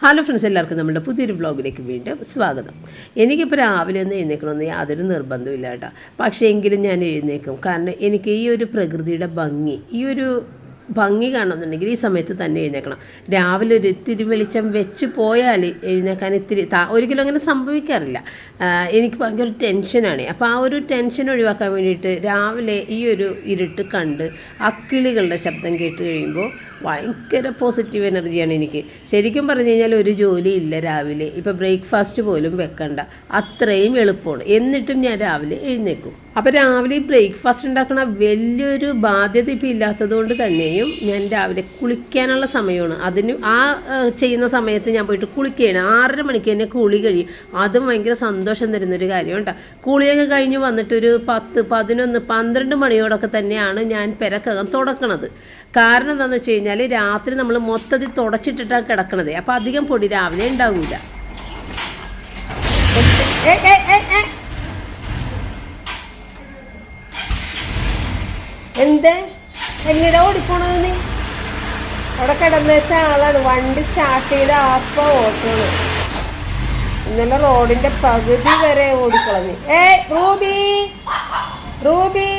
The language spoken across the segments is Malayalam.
ഹലോ ഫ്രണ്ട്സ് എല്ലാവർക്കും നമ്മുടെ പുതിയൊരു വ്ളോഗിലേക്ക് വീണ്ടും സ്വാഗതം. എനിക്കിപ്പോൾ രാവിലെ ഒന്ന് എഴുന്നേക്കണമെന്ന് യാതൊരു നിർബന്ധമില്ല കേട്ടോ. പക്ഷേ എങ്കിലും ഞാൻ എഴുന്നേക്കും. കാരണം എനിക്ക് ഈ ഒരു പ്രകൃതിയുടെ ഭംഗി ഈ ഒരു ഭംഗി കാണുന്നുണ്ടെങ്കിൽ ഈ സമയത്ത് തന്നെ എഴുന്നേക്കണം. രാവിലെ ഒരു ഇത്തിരി വെളിച്ചം വെച്ച് പോയാൽ എഴുന്നേക്കാൻ ഇത്തിരി ഒരിക്കലും അങ്ങനെ സംഭവിക്കാറില്ല. എനിക്ക് ഭയങ്കര ടെൻഷനാണ്. അപ്പോൾ ആ ഒരു ടെൻഷൻ ഒഴിവാക്കാൻ വേണ്ടിയിട്ട് രാവിലെ ഈ ഒരു ഇരുട്ട് കണ്ട് അക്കിളികളുടെ ശബ്ദം കേട്ട് കഴിയുമ്പോൾ ഭയങ്കര പോസിറ്റീവ് എനർജിയാണ് എനിക്ക്. ശരിക്കും പറഞ്ഞു കഴിഞ്ഞാൽ ഒരു ജോലി ഇല്ല രാവിലെ. ഇപ്പോൾ ബ്രേക്ക്ഫാസ്റ്റ് പോലും വെക്കണ്ട. അത്രയും എളുപ്പമാണ്. എന്നിട്ടും ഞാൻ രാവിലെ എഴുന്നേക്കും അപ്പോൾ രാവിലെ ബ്രേക്ക്ഫാസ്റ്റ് ഉണ്ടാക്കുന്ന വലിയൊരു ബാധ്യത ഇപ്പോൾ ഇല്ലാത്തത് കൊണ്ട് തന്നെയും ഞാൻ രാവിലെ കുളിക്കാനുള്ള സമയമാണ്. അതിന് ആ ചെയ്യുന്ന സമയത്ത് ഞാൻ പോയിട്ട് കുളിക്കുകയാണ്. ആറര മണിക്ക് തന്നെ കുളി കഴിയും. അതും ഭയങ്കര സന്തോഷം തരുന്നൊരു കാര്യമാണ് കേട്ടോ. കുളിയൊക്കെ കഴിഞ്ഞ് വന്നിട്ടൊരു പത്ത് പതിനൊന്ന് പന്ത്രണ്ട് മണിയോടൊക്കെ തന്നെയാണ് ഞാൻ പെരക്കകം തുടക്കണത്. കാരണം എന്താണെന്ന് വെച്ച് കഴിഞ്ഞാൽ രാത്രി നമ്മൾ മൊത്തത്തിൽ തുടച്ചിട്ടിട്ടാണ് കിടക്കണത്. അപ്പോൾ അധികം പൊടി രാവിലെ ഉണ്ടാവില്ല എന്ത്? എങ്ങനെ ഓടിക്കണത് നീ? അവിടെ കിടന്നു വെച്ച ആളാണ്. വണ്ടി സ്റ്റാർട്ട് ചെയ്ത ആപ്പ ഓട്ടമാണ് ഇന്നലെ റോഡിന്റെ പകുതി വരെ ഓടിക്കളഞ്ഞു ഏ റൂബി! റൂബി!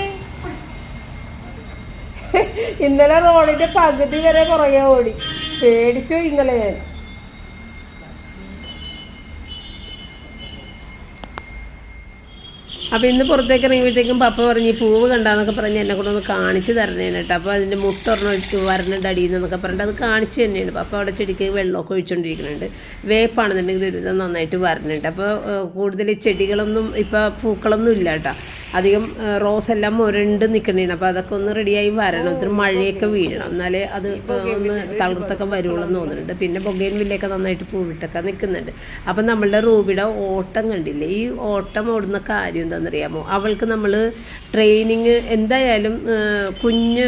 ഇന്നലെ റോഡിന്റെ പകുതി വരെ പുറകെ ഓടി. പേടിച്ചു ഇന്നലെ ഞാൻ? അപ്പോൾ ഇന്ന് പുറത്തേക്ക് ഇറങ്ങിയപ്പോഴത്തേക്കും പപ്പ പറഞ്ഞ് പൂവ് കണ്ടാന്നൊക്കെ പറഞ്ഞ് എന്നെ കൂടെ ഒന്ന് കാണിച്ച് തരണേന് കേട്ടോ. അപ്പോൾ അതിന്റെ മുട്ടൊരെണ്ണം ഒഴിച്ച് വരണുണ്ട് അടിയിൽ നിന്നൊക്കെ പറഞ്ഞിട്ട് അത് കാണിച്ച് തന്നെയാണ്. പപ്പ അവിടെ ചെടിക്ക് വെള്ളമൊക്കെ ഒഴിച്ചുകൊണ്ടിരിക്കുന്നുണ്ട് വേപ്പാണെന്നുണ്ടെങ്കിൽ ഒരു നന്നായിട്ട് വരണുണ്ട്. അപ്പോൾ കൂടുതൽ ചെടികളൊന്നും ഇപ്പോൾ പൂക്കളൊന്നും ഇല്ല കേട്ടോ. അധികം റോസ് എല്ലാം മുരണ്ട് നിൽക്കണേണ് അപ്പോൾ അതൊക്കെ ഒന്ന് റെഡിയായി വരണം. ഇത്തിരി മഴയൊക്കെ വീഴണം. എന്നാലേ അത് ഒന്ന് തളിർത്തൊക്കെ വരുള്ളൂ എന്ന് തോന്നുന്നുണ്ട്. പിന്നെ ബൊഗൈൻ വില്ലയൊക്കെ നന്നായിട്ട് പൂവിട്ടൊക്കെ നിൽക്കുന്നുണ്ട് അപ്പം നമ്മളുടെ റൂബിയുടെ ഓട്ടം കണ്ടില്ലേ? ഈ ഓട്ടം ഓടുന്ന കാര്യം എന്താണെന്നറിയാമോ? അവൾക്ക് നമ്മൾ ട്രെയിനിങ് എന്തായാലും കുഞ്ഞ്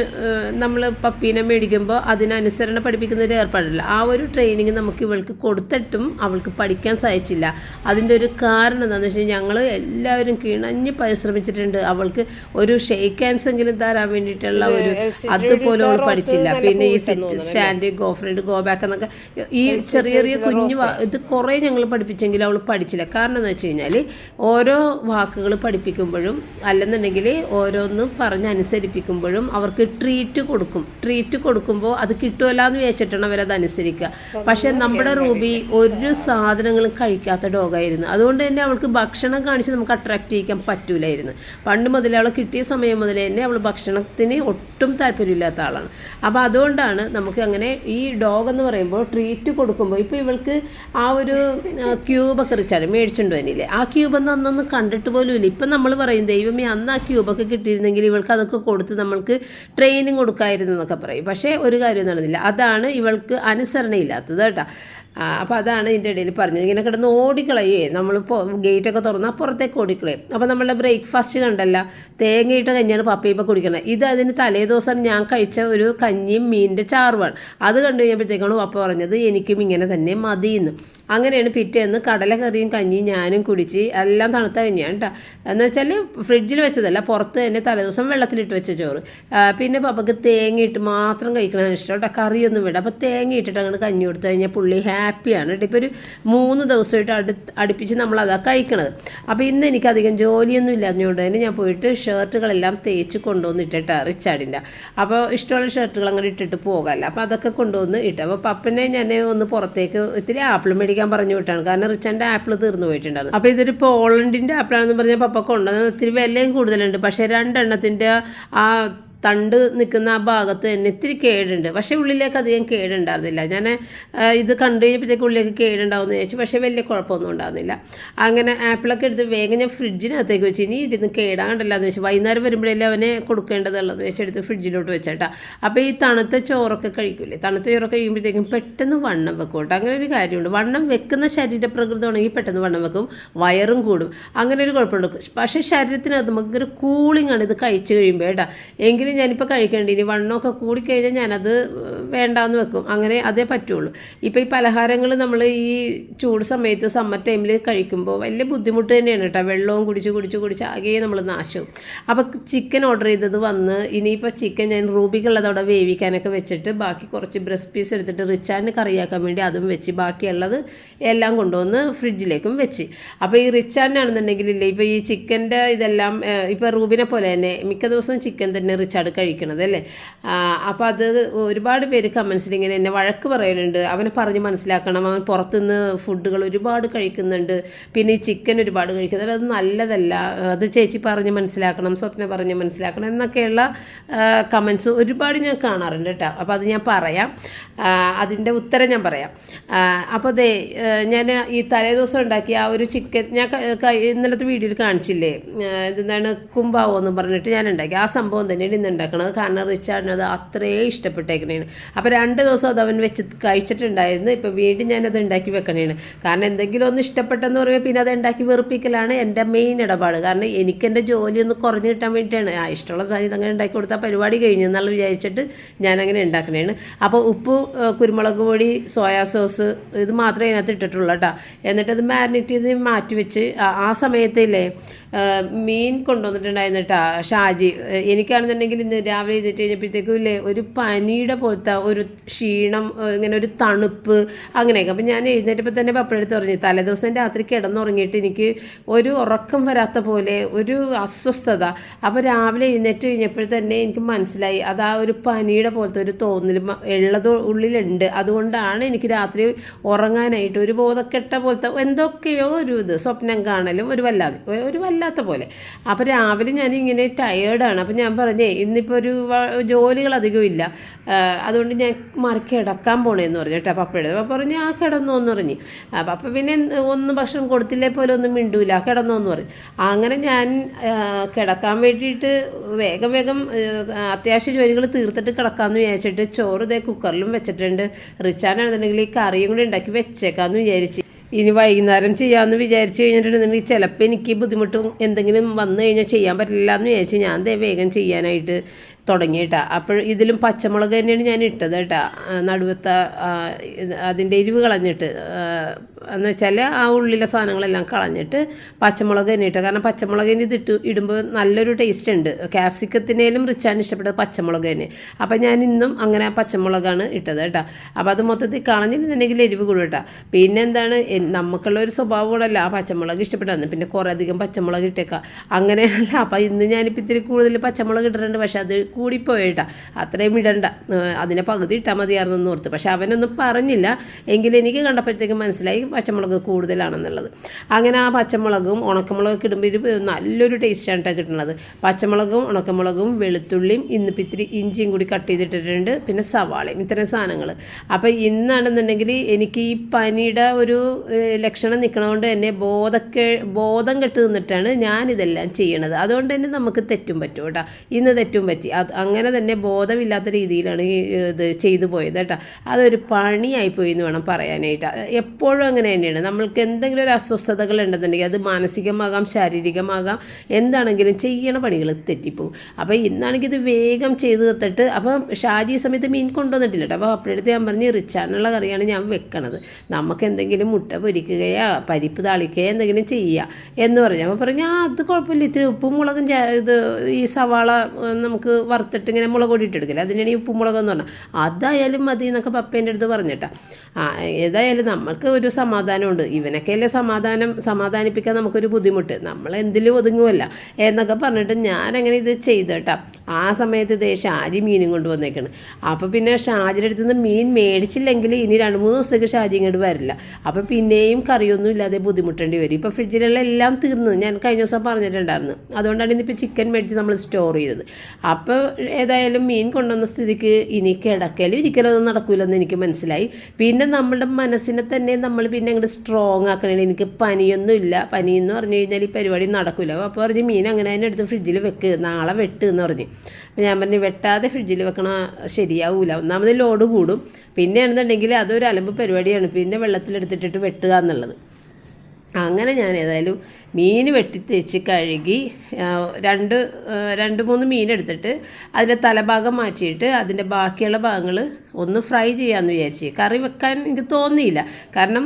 നമ്മൾ പപ്പീനെ മേടിക്കുമ്പോൾ അതിനനുസരണ പഠിപ്പിക്കുന്ന ഒരു ഏർപ്പാടില്ല. ആ ഒരു ട്രെയിനിങ് നമുക്ക് ഇവൾക്ക് കൊടുത്തിട്ടും അവൾക്ക് പഠിക്കാൻ സാധിച്ചില്ല. അതിന്റെ ഒരു കാരണം എന്താണെന്ന് വെച്ചാൽ ഞങ്ങൾ എല്ലാവരും കിണഞ്ഞ് പരിശ്രമിച്ചിട്ടുണ്ട് അവൾക്ക് ഒരു ഷെയ്ക്ക് ഹാൻഡ്സ് എങ്കിലും തരാൻ വേണ്ടിയിട്ടുള്ള ഒരു അതുപോലെ അവൾ പഠിച്ചില്ല. പിന്നെ ഈ standing stand go front go back എന്നൊക്കെ ഈ ചെറിയ ചെറിയ കുഞ്ഞു ഇത് കുറേ ഞങ്ങൾ പഠിപ്പിച്ചെങ്കിലും അവൾ പഠിച്ചില്ല. കാരണം എന്ന് വെച്ച് കഴിഞ്ഞാൽ ഓരോ വാക്കുകൾ പഠിപ്പിക്കുമ്പോഴും അല്ലെന്നുണ്ടെങ്കിൽ ഓരോന്ന് പറഞ്ഞ് അനുസരിപ്പിക്കുമ്പോഴും അവർക്ക് ട്രീറ്റ് കൊടുക്കും. ട്രീറ്റ് കൊടുക്കുമ്പോൾ അത് കിട്ടുമല്ല എന്ന് വിചാരിച്ചിട്ടാണ് അവരത് അനുസരിക്കുക. പക്ഷേ നമ്മുടെ റൂബി ഒരു സാധനങ്ങളും കഴിക്കാത്ത ഡോഗായിരുന്നു അതുകൊണ്ട് തന്നെ അവൾക്ക് ഭക്ഷണം കാണിച്ച് നമുക്ക് അട്രാക്റ്റ് ചെയ്യിക്കാൻ പറ്റൂലായിരുന്നു. പണ്ട് മുതലേ അവൾ കിട്ടിയ സമയം മുതലേ തന്നെ അവൾ ഭക്ഷണത്തിന് ഒട്ടും താല്പര്യമില്ലാത്ത ആളാണ്. അപ്പോൾ അതുകൊണ്ടാണ് നമുക്ക് അങ്ങനെ ഈ ഡോഗ് എന്ന് പറയുമ്പോൾ ട്രീറ്റ് കൊടുക്കുമ്പോൾ ഇപ്പോൾ ഇവൾക്ക് ആ ഒരു ക്യൂബൊക്കെ റിച്ചാണ് മേടിച്ചുകൊണ്ട് ആ ക്യൂബ് എന്ന് അന്നൊന്നും കണ്ടിട്ട് പോലും ഇല്ല. ഇപ്പം നമ്മൾ പറയും ദൈവമേ അന്ന് ആ ക്യൂബൊക്കെ കിട്ടിയിരുന്നെങ്കിൽ ഇവൾക്ക് അതൊക്കെ കൊടുത്ത് നമ്മൾക്ക് ട്രെയിനിങ് കൊടുക്കായിരുന്നു എന്നൊക്കെ പറയും. പക്ഷേ ഒരു കാര്യം നടന്നില്ല. അതാണ് ഇവൾക്ക് അനുസരണയില്ലാത്തത് കേട്ടോ. അപ്പോൾ അതാണ് ഇതിന്റെ ഇടയിൽ പറഞ്ഞത്. ഇങ്ങനെ കിടന്ന് ഓടിക്കളയേ. നമ്മളിപ്പോൾ ഗേറ്റൊക്കെ തുറന്നാൽ പുറത്തേക്ക് ഓടിക്കളയും. അപ്പോൾ നമ്മളുടെ ബ്രേക്ക്ഫാസ്റ്റ് കണ്ടല്ല തേങ്ങയിട്ട കഞ്ഞിയാണ് പപ്പയിപ്പം കുടിക്കുന്നത് ഇത് അതിന് തലേ ദിവസം ഞാൻ കഴിച്ച ഒരു കഞ്ഞിയും മീനിന്റെ ചാറുമാണ്. അത് കണ്ടു കഴിഞ്ഞപ്പോഴത്തേക്കാണ് പപ്പ പറഞ്ഞത് എനിക്കും ഇങ്ങനെ തന്നെ മതിയെന്ന്. അങ്ങനെയാണ് പിറ്റേന്ന് കടലക്കറിയും കഞ്ഞിയും ഞാനും കുടിച്ച് എല്ലാം തണുത്ത കഞ്ഞിയാണ് കേട്ടോ എന്ന് വെച്ചാൽ ഫ്രിഡ്ജിൽ വെച്ചതല്ല പുറത്ത് തന്നെ തലേദിവസം വെള്ളത്തിലിട്ട് വെച്ച ചോറ്. പിന്നെ പപ്പക്ക് തേങ്ങ ഇട്ട് മാത്രം കഴിക്കണമെന്ന് ഇഷ്ടം കേട്ടോ കറിയൊന്നും വേണ്ട. അപ്പോൾ തേങ്ങ ഇട്ടിട്ട് അങ്ങോട്ട് കഞ്ഞി കൊടുത്തു കഴിഞ്ഞാൽ പുള്ളി ഹാപ്പിയാണ് കേട്ടോ ഇപ്പോൾ ഒരു മൂന്ന് ദിവസമായിട്ട് അടു അടുപ്പിച്ച് നമ്മളതാണ് കഴിക്കണത്. അപ്പോൾ ഇന്ന് എനിക്ക് അധികം ജോലിയൊന്നും ഇല്ലാഞ്ഞുകൊണ്ട് തന്നെ ഞാൻ പോയിട്ട് ഷർട്ടുകളെല്ലാം തേച്ച് കൊണ്ടുവന്നിട്ടിട്ട് റിച്ചാർഡിന്റെ അപ്പോൾ ഇഷ്ടമുള്ള ഷർട്ടുകൾ അങ്ങനെ ഇട്ടിട്ട് പോകാമല്ലോ അപ്പോൾ അതൊക്കെ കൊണ്ടുവന്ന് ഇട്ട് അപ്പോൾ പപ്പനെ ഞാൻ ഒന്ന് പുറത്തേക്ക് ഇത്തിരി ആപ്പിൾ മേടിക്കാൻ പറഞ്ഞു വിട്ടാണ്. കാരണം റിച്ചാന്റെ ആപ്പിൾ തീർന്നു പോയിട്ടുണ്ടായിരുന്നു അപ്പോൾ ഇതൊരു പോളണ്ടിന്റെ ആപ്പിളാണെന്ന് പറഞ്ഞാൽ പപ്പ കൊണ്ടുവന്നാൽ ഒത്തിരി വിലയും കൂടുതലുണ്ട്. പക്ഷേ രണ്ടെണ്ണത്തിന്റെ ആ തണ്ട് നിൽക്കുന്ന ആ ഭാഗത്ത് തന്നെ ഇത്തിരി കേടുണ്ട്. പക്ഷേ ഉള്ളിലേക്ക് അധികം കേടുണ്ടായിരുന്നില്ല. ഞാൻ ഇത് കണ്ടു കഴിഞ്ഞപ്പോഴത്തേക്ക് ഉള്ളിലേക്ക് കേടുണ്ടാവുമെന്ന് ചോദിച്ചു പക്ഷേ വലിയ കുഴപ്പമൊന്നും ഉണ്ടാകുന്നില്ല അങ്ങനെ ആപ്പിളൊക്കെ എടുത്ത് വേഗം ഞാൻ ഫ്രിഡ്ജിനകത്തേക്ക് വെച്ച് ഇനി ഇരുന്ന് കേടാണ്ടല്ലോ എന്ന് വെച്ചു വൈകുന്നേരം വരുമ്പോഴല്ലേ അവനെ കൊടുക്കേണ്ടതുള്ളതെന്ന് വെച്ചാൽ എടുത്ത് ഫ്രിഡ്ജിലോട്ട് വെച്ചേട്ടാ. അപ്പോൾ ഈ തണുത്ത ചോറൊക്കെ കഴിക്കൂലേ? തണുത്ത ചോറൊക്കെ കഴിയുമ്പോഴത്തേക്കും പെട്ടെന്ന് വണ്ണം വെക്കും കേട്ടോ. അങ്ങനെ ഒരു കാര്യമുണ്ട്. വണ്ണം വെക്കുന്ന ശരീരപ്രകൃതമാണെങ്കിൽ പെട്ടെന്ന് വണ്ണം വെക്കും. വയറും കൂടും. അങ്ങനെ ഒരു കുഴപ്പമുണ്ട്. പക്ഷേ ശരീരത്തിനകത്ത് നമുക്കൊരു കൂളിംഗ് ആണ് ഇത് കഴിച്ചു കഴിയുമ്പോൾ കേട്ടോ. ഞാനിപ്പോൾ കഴിക്കേണ്ടി. ഇനി വണ്ണമൊക്കെ കൂടിക്കഴിഞ്ഞാൽ ഞാനത് വേണ്ടാന്ന് വെക്കും. അങ്ങനെ അതേ പറ്റുള്ളൂ. ഇപ്പോൾ ഈ പലഹാരങ്ങൾ നമ്മൾ ഈ ചൂട് സമയത്ത് സമ്മർ ടൈമിൽ കഴിക്കുമ്പോൾ വലിയ ബുദ്ധിമുട്ട് തന്നെയാണ് കേട്ടോ. വെള്ളവും കുടിച്ച് കുടിച്ച് കുടിച്ച് ആകെ നമ്മൾ നാശവും. അപ്പോൾ ചിക്കൻ ഓർഡർ ചെയ്തത് വന്ന് ഇനിയിപ്പോൾ ചിക്കൻ ഞാൻ റൂബിക്കുള്ളത് അവിടെ വേവിക്കാനൊക്കെ വെച്ചിട്ട് ബാക്കി കുറച്ച് ബ്രസ്റ്റ് പീസ് എടുത്തിട്ട് റിച്ചാറിന് കറിയാക്കാൻ വേണ്ടി അതും വെച്ച് ബാക്കിയുള്ളത് എല്ലാം കൊണ്ടുവന്ന് ഫ്രിഡ്ജിലേക്കും വെച്ച്. അപ്പോൾ ഈ റിച്ചാറിനാണെന്നുണ്ടെങ്കിൽ ഇല്ലേ ഇപ്പോൾ ഈ ചിക്കന്റെ ഇതെല്ലാം ഇപ്പോൾ റൂബിനെ പോലെ തന്നെ മിക്ക ദിവസവും ചിക്കൻ തന്നെ റിച്ചാർഡ് കഴിക്കണത് അല്ലേ അപ്പോൾ അത് ഒരുപാട് പേര് കമൻസിൽ ഇങ്ങനെ എന്നെ വഴക്ക് പറയുന്നുണ്ട്. അവനെ പറഞ്ഞ് മനസ്സിലാക്കണം. അവൻ പുറത്തുനിന്ന് ഫുഡുകൾ ഒരുപാട് കഴിക്കുന്നുണ്ട്. പിന്നെ ഈ ചിക്കൻ ഒരുപാട് കഴിക്കുന്നുണ്ട്. അത് നല്ലതല്ല. അത് ചേച്ചി പറഞ്ഞ് മനസ്സിലാക്കണം സ്വപ്ന പറഞ്ഞ് മനസ്സിലാക്കണം എന്നൊക്കെയുള്ള കമൻസ് ഒരുപാട് ഞാൻ കാണാറുണ്ട് കേട്ടോ അപ്പോൾ അത് ഞാൻ പറയാം. അതിന്റെ ഉത്തരം ഞാൻ പറയാം. അപ്പോൾ അതെ ഞാൻ ഈ തലേ ദിവസം ഉണ്ടാക്കിയ ആ ഒരു ചിക്കൻ ഞാൻ ഇന്നലത്തെ വീഡിയോയിൽ കാണിച്ചില്ലേ? എന്താണ് കുംഭാവോ എന്ന് പറഞ്ഞിട്ട് ഞാൻ ഉണ്ടാക്കി. ആ സംഭവം തന്നെയാണ് ഇന്ന് ഉണ്ടാക്കണത്. കാരണം റിച്ചാർഡിന് അത് അത്രേ ഇഷ്ടപ്പെട്ടേക്കണേണ് അപ്പോൾ രണ്ട് ദിവസം അത് അവൻ വെച്ച് കഴിച്ചിട്ടുണ്ടായിരുന്നു. ഇപ്പോൾ വീണ്ടും ഞാനത് ഉണ്ടാക്കി വെക്കണേണ്. കാരണം എന്തെങ്കിലും ഒന്ന് ഇഷ്ടപ്പെട്ടെന്ന് പറയുമ്പോൾ പിന്നെ അത് ഉണ്ടാക്കി വെറുപ്പിക്കലാണ് എന്റെ മെയിൻ ഇടപാട്. കാരണം എനിക്ക് എന്റെ ജോലി ഒന്ന് കുറഞ്ഞു കിട്ടാൻ വേണ്ടിയിട്ടാണ്. ആ ഇഷ്ടമുള്ള സാധനം അങ്ങനെ ഉണ്ടാക്കി കൊടുത്താൽ പരിപാടി കഴിഞ്ഞു എന്നുള്ള വിചാരിച്ചിട്ട് ഞാനങ്ങനെ ഉണ്ടാക്കണേണ്. അപ്പോൾ ഉപ്പ് കുരുമുളക് പൊടി സോയാ സോസ് ഇത് മാത്രമേ അതിനകത്ത് ഇട്ടിട്ടുള്ളൂ കേട്ടോ. എന്നിട്ട് അത് മാരിനേറ്റ് ചെയ്ത് മാറ്റി വെച്ച് ആ- സമയത്തില്ലേ മീൻ കൊണ്ടുവന്നിട്ടുണ്ടായിരുന്നു കേട്ടോ ഷാജി. എനിക്കാണെന്നുണ്ടെങ്കിൽ ഇന്ന് രാവിലെ എഴുന്നേറ്റ് കഴിഞ്ഞപ്പോഴത്തേക്കും ഇല്ലേ ഒരു പനിയുടെ പോലത്തെ ഒരു ക്ഷീണം ഇങ്ങനെ ഒരു തണുപ്പ് അങ്ങനെയൊക്കെ. അപ്പം ഞാൻ എഴുന്നേറ്റപ്പോൾ തന്നെ പപ്പഴെടുത്ത് പറഞ്ഞു തലേദിവസം രാത്രി കിടന്നുറങ്ങിയിട്ട് എനിക്ക് ഒരു ഉറക്കം വരാത്ത പോലെ ഒരു അസ്വസ്ഥത. അപ്പോൾ രാവിലെ എഴുന്നേറ്റ് കഴിഞ്ഞപ്പോൾ തന്നെ എനിക്ക് മനസ്സിലായി അത് ആ ഒരു പനിയുടെ പോലത്തെ ഒരു തോന്നൽ ഉള്ളത് ഉള്ളിലുണ്ട്. അതുകൊണ്ടാണ് എനിക്ക് രാത്രി ഉറങ്ങാനായിട്ട് ഒരു ബോധക്കെട്ട പോലത്തെ എന്തൊക്കെയോ ഒരു ഇത് സ്വപ്നം കാണലും ഒരു വല്ലാതെ ഒരു വല്ലാത്ത പോലെ. അപ്പോൾ രാവിലെ ഞാൻ ഇങ്ങനെ ടയേർഡാണ് അപ്പോൾ ഞാൻ പറഞ്ഞേ ഇന്നിപ്പോൾ ഒരു ജോലികൾ അധികം ഇല്ല. അതുകൊണ്ട് ഞാൻ മാറി കിടക്കാൻ പോണേന്ന് പറഞ്ഞു കേട്ടോ പപ്പയുടെ. അപ്പോൾ പറഞ്ഞു ആ കിടന്നു എന്ന് പറഞ്ഞു. അപ്പം അപ്പം പിന്നെ ഒന്ന് ഭക്ഷണം കൊടുത്തില്ലേ പോലെ ഒന്നും മിണ്ടൂല. കിടന്നു എന്ന് പറഞ്ഞു. അങ്ങനെ ഞാൻ കിടക്കാൻ വേണ്ടിയിട്ട് വേഗം വേഗം അത്യാവശ്യ ജോലികൾ തീർത്തിട്ട് കിടക്കാമെന്ന് വിചാരിച്ചിട്ട് ചോറ് ഇതേ കുക്കറിലും വെച്ചിട്ടുണ്ട്. റിച്ചാനാണെന്നുണ്ടെങ്കിൽ ഈ കറിയും കൂടി ഉണ്ടാക്കി വെച്ചേക്കാമെന്ന് വിചാരിച്ച്. ഇനി വൈകുന്നേരം ചെയ്യാമെന്ന് വിചാരിച്ചു കഴിഞ്ഞിട്ടുണ്ടെങ്കിൽ ചിലപ്പോൾ എനിക്ക് ബുദ്ധിമുട്ടും എന്തെങ്കിലും വന്നു കഴിഞ്ഞാൽ ചെയ്യാൻ പറ്റില്ല എന്ന് വിചാരിച്ച് ഞാൻ ദേ വേഗം ചെയ്യാനായിട്ട് തുടങ്ങി കേട്ടോ അപ്പോൾ ഇതിലും പച്ചമുളക് തന്നെയാണ് ഞാൻ ഇട്ടത് കേട്ടോ. നടുവത്തെ അതിന്റെ എരിവ് കളഞ്ഞിട്ട് എന്ന് വെച്ചാൽ ആ ഉള്ളിലെ സാധനങ്ങളെല്ലാം കളഞ്ഞിട്ട് പച്ചമുളക് തന്നെ ഇട്ടത്. കാരണം പച്ചമുളകിന് ഇതിട്ട് ഇടുമ്പോൾ നല്ലൊരു ടേസ്റ്റ് ഉണ്ട്. ക്യാപ്സിക്കത്തിനേലും റിച്ചാണ് ഇഷ്ടപ്പെട്ടത് പച്ചമുളക് തന്നെ. അപ്പോൾ ഞാൻ ഇന്നും അങ്ങനെ പച്ചമുളകാണ് ഇട്ടത് കേട്ടോ. അപ്പോൾ അത് മൊത്തത്തിൽ കളഞ്ഞിരുന്നുണ്ടെങ്കിൽ എരിവ് കൂടും കേട്ടോ. പിന്നെ എന്താണ് നമുക്കുള്ള ഒരു സ്വഭാവമാണല്ലോ ആ പച്ചമുളക് ഇഷ്ടപ്പെട്ടാന്ന് പിന്നെ കുറേ അധികം പച്ചമുളക് ഇട്ടേക്കാം. അങ്ങനെയല്ല. അപ്പോൾ ഇന്ന് ഞാനിപ്പോൾ ഇത്തിരി കൂടുതൽ പച്ചമുളക് ഇട്ടിട്ടുണ്ട്. പക്ഷേ അത് കൂടിപ്പോയിട്ടാ. അത്രയും ഇടണ്ട. അതിനെ പകുതി ഇട്ടാൽ മതിയായിരുന്നു ഓർത്ത്. പക്ഷെ അവനൊന്നും പറഞ്ഞില്ല. എങ്കിലും എനിക്ക് കണ്ടപ്പോഴത്തേക്കും മനസ്സിലായി പച്ചമുളക് കൂടുതലാണെന്നുള്ളത്. അങ്ങനെ ആ പച്ചമുളകും ഉണക്കമുളകൊക്കെ ഇടുമ്പോൾ ഇത് നല്ലൊരു ടേസ്റ്റാണ് കേട്ടോ കിട്ടുന്നത് പച്ചമുളകും ഉണക്കമുളകും വെളുത്തുള്ളിയും ഇന്നിപ്പോൾ ഇത്തിരി ഇഞ്ചിയും കൂടി കട്ട് ചെയ്തിട്ടിട്ടുണ്ട്. പിന്നെ സവാളയും. ഇത്തരം സാധനങ്ങൾ അപ്പോൾ ഇന്നാണെന്നുണ്ടെങ്കിൽ എനിക്ക് ഈ പനിയുടെ ഒരു ലക്ഷണം നിൽക്കണതുകൊണ്ട് തന്നെ ബോധക്കെ ബോധം കെട്ട് നിന്നിട്ടാണ് ഞാനിതെല്ലാം ചെയ്യണത്. അതുകൊണ്ട് തന്നെ നമുക്ക് തെറ്റും പറ്റും കേട്ടോ. ഇന്ന് തെറ്റും പറ്റി. അത് അങ്ങനെ തന്നെ ബോധമില്ലാത്ത രീതിയിലാണ് ഇത് ചെയ്തു പോയത് കേട്ടോ. അതൊരു പണിയായി പോയി എന്ന് വേണം പറയാനായിട്ട്. എപ്പോഴും അങ്ങനെ തന്നെയാണ്. നമ്മൾക്ക് എന്തെങ്കിലും ഒരു അസ്വസ്ഥതകൾ ഉണ്ടെന്നുണ്ടെങ്കിൽ അത് മാനസികമാകാം ശാരീരികമാകാം എന്താണെങ്കിലും ചെയ്യണ പണികൾ തെറ്റിപ്പോകും. അപ്പോൾ ഇന്നാണെങ്കിൽ ഇത് വേഗം ചെയ്ത് തീർത്തിട്ട് അപ്പം ഷാജി സമയത്ത് മീൻ കൊണ്ടുവന്നിട്ടില്ല കേട്ടോ. അപ്പോൾ അപ്പോഴത്തെ ഞാൻ പറഞ്ഞ് റിച്ചാനുള്ള കറിയാണ് ഞാൻ വെക്കണത്. നമുക്ക് എന്തെങ്കിലും മുട്ട പൊരിക്കുകയോ പരിപ്പ് താളിക്കുകയോ എന്തെങ്കിലും ചെയ്യുക എന്ന് പറഞ്ഞു. അപ്പോൾ പറഞ്ഞു അത് കുഴപ്പമില്ല. ഇത്തിരി ഉപ്പും മുളകും ഇത് ഈ സവാള നമുക്ക് വറുത്തിട്ട് ഇങ്ങനെ മുളക് പൊടി ഇട്ടെടുക്കില്ല? അതിനാണ് ഈ ഉപ്പുമുളകെന്ന് പറഞ്ഞാൽ അതായാലും മതി എന്നൊക്കെ പപ്പേന്റെ അടുത്ത് പറഞ്ഞിട്ടാ. ആ ഏതായാലും നമ്മൾക്ക് ഒരു സമാധാനമുണ്ട്. ഇവനൊക്കെ അല്ലേ സമാധാനം? സമാധാനിപ്പിക്കാൻ നമുക്കൊരു ബുദ്ധിമുട്ട്. നമ്മൾ എന്തിലും ഒതുങ്ങുമല്ല എന്നൊക്കെ പറഞ്ഞിട്ട് ഞാനങ്ങനെ ഇത് ചെയ്തേട്ടാ ആ സമയത്ത് ഇതേ ഷാജി മീനും കൊണ്ട് വന്നേക്കാണ്. അപ്പോൾ പിന്നെ ഷാജിയുടെ അടുത്ത് നിന്ന് മീൻ മേടിച്ചില്ലെങ്കിൽ ഇനി രണ്ട് മൂന്ന് ദിവസത്തേക്ക് ഷാജി ഇങ്ങോട്ട് വരില്ല. അപ്പോൾ പിന്നെയും കറിയൊന്നും ഇല്ലാതെ ബുദ്ധിമുട്ടേണ്ടി വരും. ഇപ്പോൾ ഫ്രിഡ്ജിലുള്ള എല്ലാം തീർന്നു ഞാൻ കഴിഞ്ഞ ദിവസം പറഞ്ഞിട്ടുണ്ടായിരുന്നു. അതുകൊണ്ടാണ് ഇന്നിപ്പോൾ ചിക്കൻ മേടിച്ച് നമ്മൾ സ്റ്റോർ ചെയ്തത്. അപ്പോൾ ഏതായാലും മീൻ കൊണ്ടുവന്ന സ്ഥിതിക്ക് ഇനി കിടക്കലും ഇരിക്കലൊന്നും നടക്കില്ലെന്ന് എനിക്ക് മനസ്സിലായി. പിന്നെ നമ്മുടെ മനസ്സിനെ തന്നെ നമ്മൾ പിന്നെ അങ്ങോട്ട് സ്ട്രോങ് ആക്കണേ എനിക്ക് പനിയൊന്നും ഇല്ല പനി എന്ന് പറഞ്ഞു കഴിഞ്ഞാൽ ഈ പരിപാടി നടക്കില്ല അപ്പോൾ പറഞ്ഞ് മീൻ അങ്ങനെ തന്നെ എടുത്ത് ഫ്രിഡ്ജിൽ വെക്ക്. നാളെ വെട്ട് എന്ന് പറഞ്ഞ്. അപ്പോൾ ഞാൻ പറഞ്ഞു വെട്ടാതെ ഫ്രിഡ്ജിൽ വെക്കണ ശരിയാവൂല. ഒന്നാമത് ലോഡ് കൂടും. പിന്നെയാണെന്നുണ്ടെങ്കിൽ അതൊരു അലമ്പ് പരിപാടിയാണ്. പിന്നെ വെള്ളത്തിലെടുത്തിട്ടിട്ട് വെട്ടുക എന്നുള്ളത്. അങ്ങനെ ഞാൻ ഏതായാലും മീൻ വെട്ടി വെട്ടിത്തേച്ച് കഴുകി രണ്ട് രണ്ട് മൂന്ന് മീൻ എടുത്തിട്ട് അതിന്റെ തലഭാഗം മാറ്റിയിട്ട് അതിന്റെ ബാക്കിയുള്ള ഭാഗങ്ങൾ ഒന്ന് ഫ്രൈ ചെയ്യാമെന്ന് വിചാരിച്ച്. കറി വെക്കാൻ എനിക്ക് തോന്നിയില്ല. കാരണം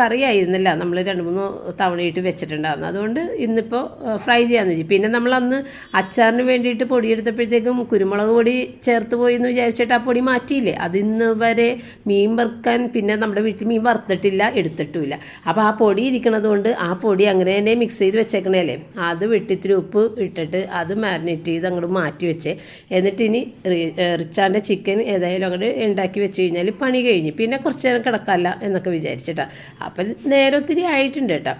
കറി ആയിരുന്നില്ല. നമ്മൾ രണ്ട് മൂന്ന് തവണയിട്ട് വെച്ചിട്ടുണ്ടായിരുന്നു അതുകൊണ്ട് ഇന്നിപ്പോൾ ഫ്രൈ ചെയ്യാമെന്ന് വെച്ചു പിന്നെ നമ്മൾ അന്ന് അച്ചാറിന് വേണ്ടിയിട്ട് പൊടിയെടുത്തപ്പോഴത്തേക്കും കുരുമുളക് പൊടി ചേർത്ത് പോയി എന്ന് വിചാരിച്ചിട്ട് ആ പൊടി മാറ്റിയില്ലേ? അതിന്ന് വരെ മീൻ വറുക്കാൻ പിന്നെ നമ്മുടെ വീട്ടിൽ മീൻ വറുത്തിട്ടില്ല എടുത്തിട്ടുമില്ല. അപ്പോൾ ആ പൊടി ഇരിക്കണത് കൊണ്ട് ആ പൊടി അങ്ങനെ തന്നെ മിക്സ് ചെയ്ത് വെച്ചേക്കണേലേ അത് വെട്ടിത്തിരി ഉപ്പ് ഇട്ടിട്ട് അത് മാരിനേറ്റ് ചെയ്ത് അങ്ങോട്ട് മാറ്റി വെച്ചേ. എന്നിട്ട് ഇനി റിച്ചാന്റെ ചിക്കൻ ഏതായാലും അങ്ങോട്ട് ഉണ്ടാക്കി വെച്ച് കഴിഞ്ഞാൽ പണി കഴിഞ്ഞ്. പിന്നെ കുറച്ച് നേരം കിടക്കാമല്ല എന്നൊക്കെ വിചാരിച്ചിട്ടാണ് അപ്പം നേരെ ഒത്തിരി ആയിട്ടുണ്ട് കേട്ടോ.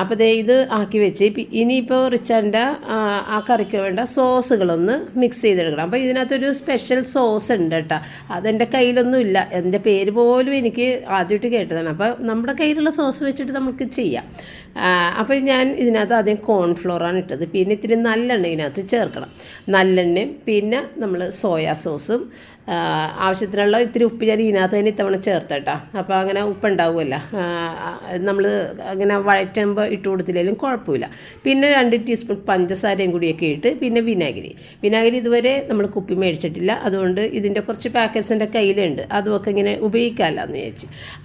അപ്പോൾ ദേ ഇത് ആക്കി വെച്ച്. ഇനിയിപ്പോൾ റിച്ചാന്റെ ആ കറിക്ക് വേണ്ട സോസുകളൊന്ന് മിക്സ് ചെയ്തെടുക്കണം. അപ്പോൾ ഇതിനകത്തൊരു സ്പെഷ്യൽ സോസ് ഉണ്ട് കേട്ടോ അതെന്റെ കയ്യിലൊന്നും ഇല്ല. എന്റെ പേര് പോലും എനിക്ക് ആദ്യമായിട്ട് കേട്ടതാണ്. അപ്പോൾ നമ്മുടെ കയ്യിലുള്ള സോസ് വെച്ചിട്ട് നമുക്ക് ചെയ്യാം. അപ്പോൾ ഞാൻ ഇതിനകത്ത് ആദ്യം കോൺഫ്ലോറാണ് ഇട്ടത്. പിന്നെ ഇത്തിരി നല്ലെണ്ണ ഇതിനകത്ത് ചേർക്കണം. നല്ലെണ്ണയും പിന്നെ നമ്മൾ സോയാ സോസും ആവശ്യത്തിനുള്ള ഇത്തിരി ഉപ്പ് ഞാൻ ഇതിനകത്ത് തന്നെ ഇത്തവണ ചേർത്തട്ടാ. അപ്പോൾ അങ്ങനെ ഉപ്പുണ്ടാവുമല്ല. നമ്മൾ അങ്ങനെ വഴറ്റുമ്പോൾ ഇട്ട് കൊടുത്തില്ലെങ്കിലും കുഴപ്പമില്ല. പിന്നെ രണ്ട് ടീസ്പൂൺ പഞ്ചസാരയും കൂടിയൊക്കെ ഇട്ട് പിന്നെ വിനാഗിരി. വിനാഗിരി ഇതുവരെ നമ്മൾ കുപ്പി മേടിച്ചിട്ടില്ല. അതുകൊണ്ട് ഇതിന്റെ കുറച്ച് പാക്കറ്റ്സ് എന്റെ കയ്യിലുണ്ട്. അതുമൊക്കെ ഇങ്ങനെ ഉപയോഗിക്കാമല്ലോ എന്ന്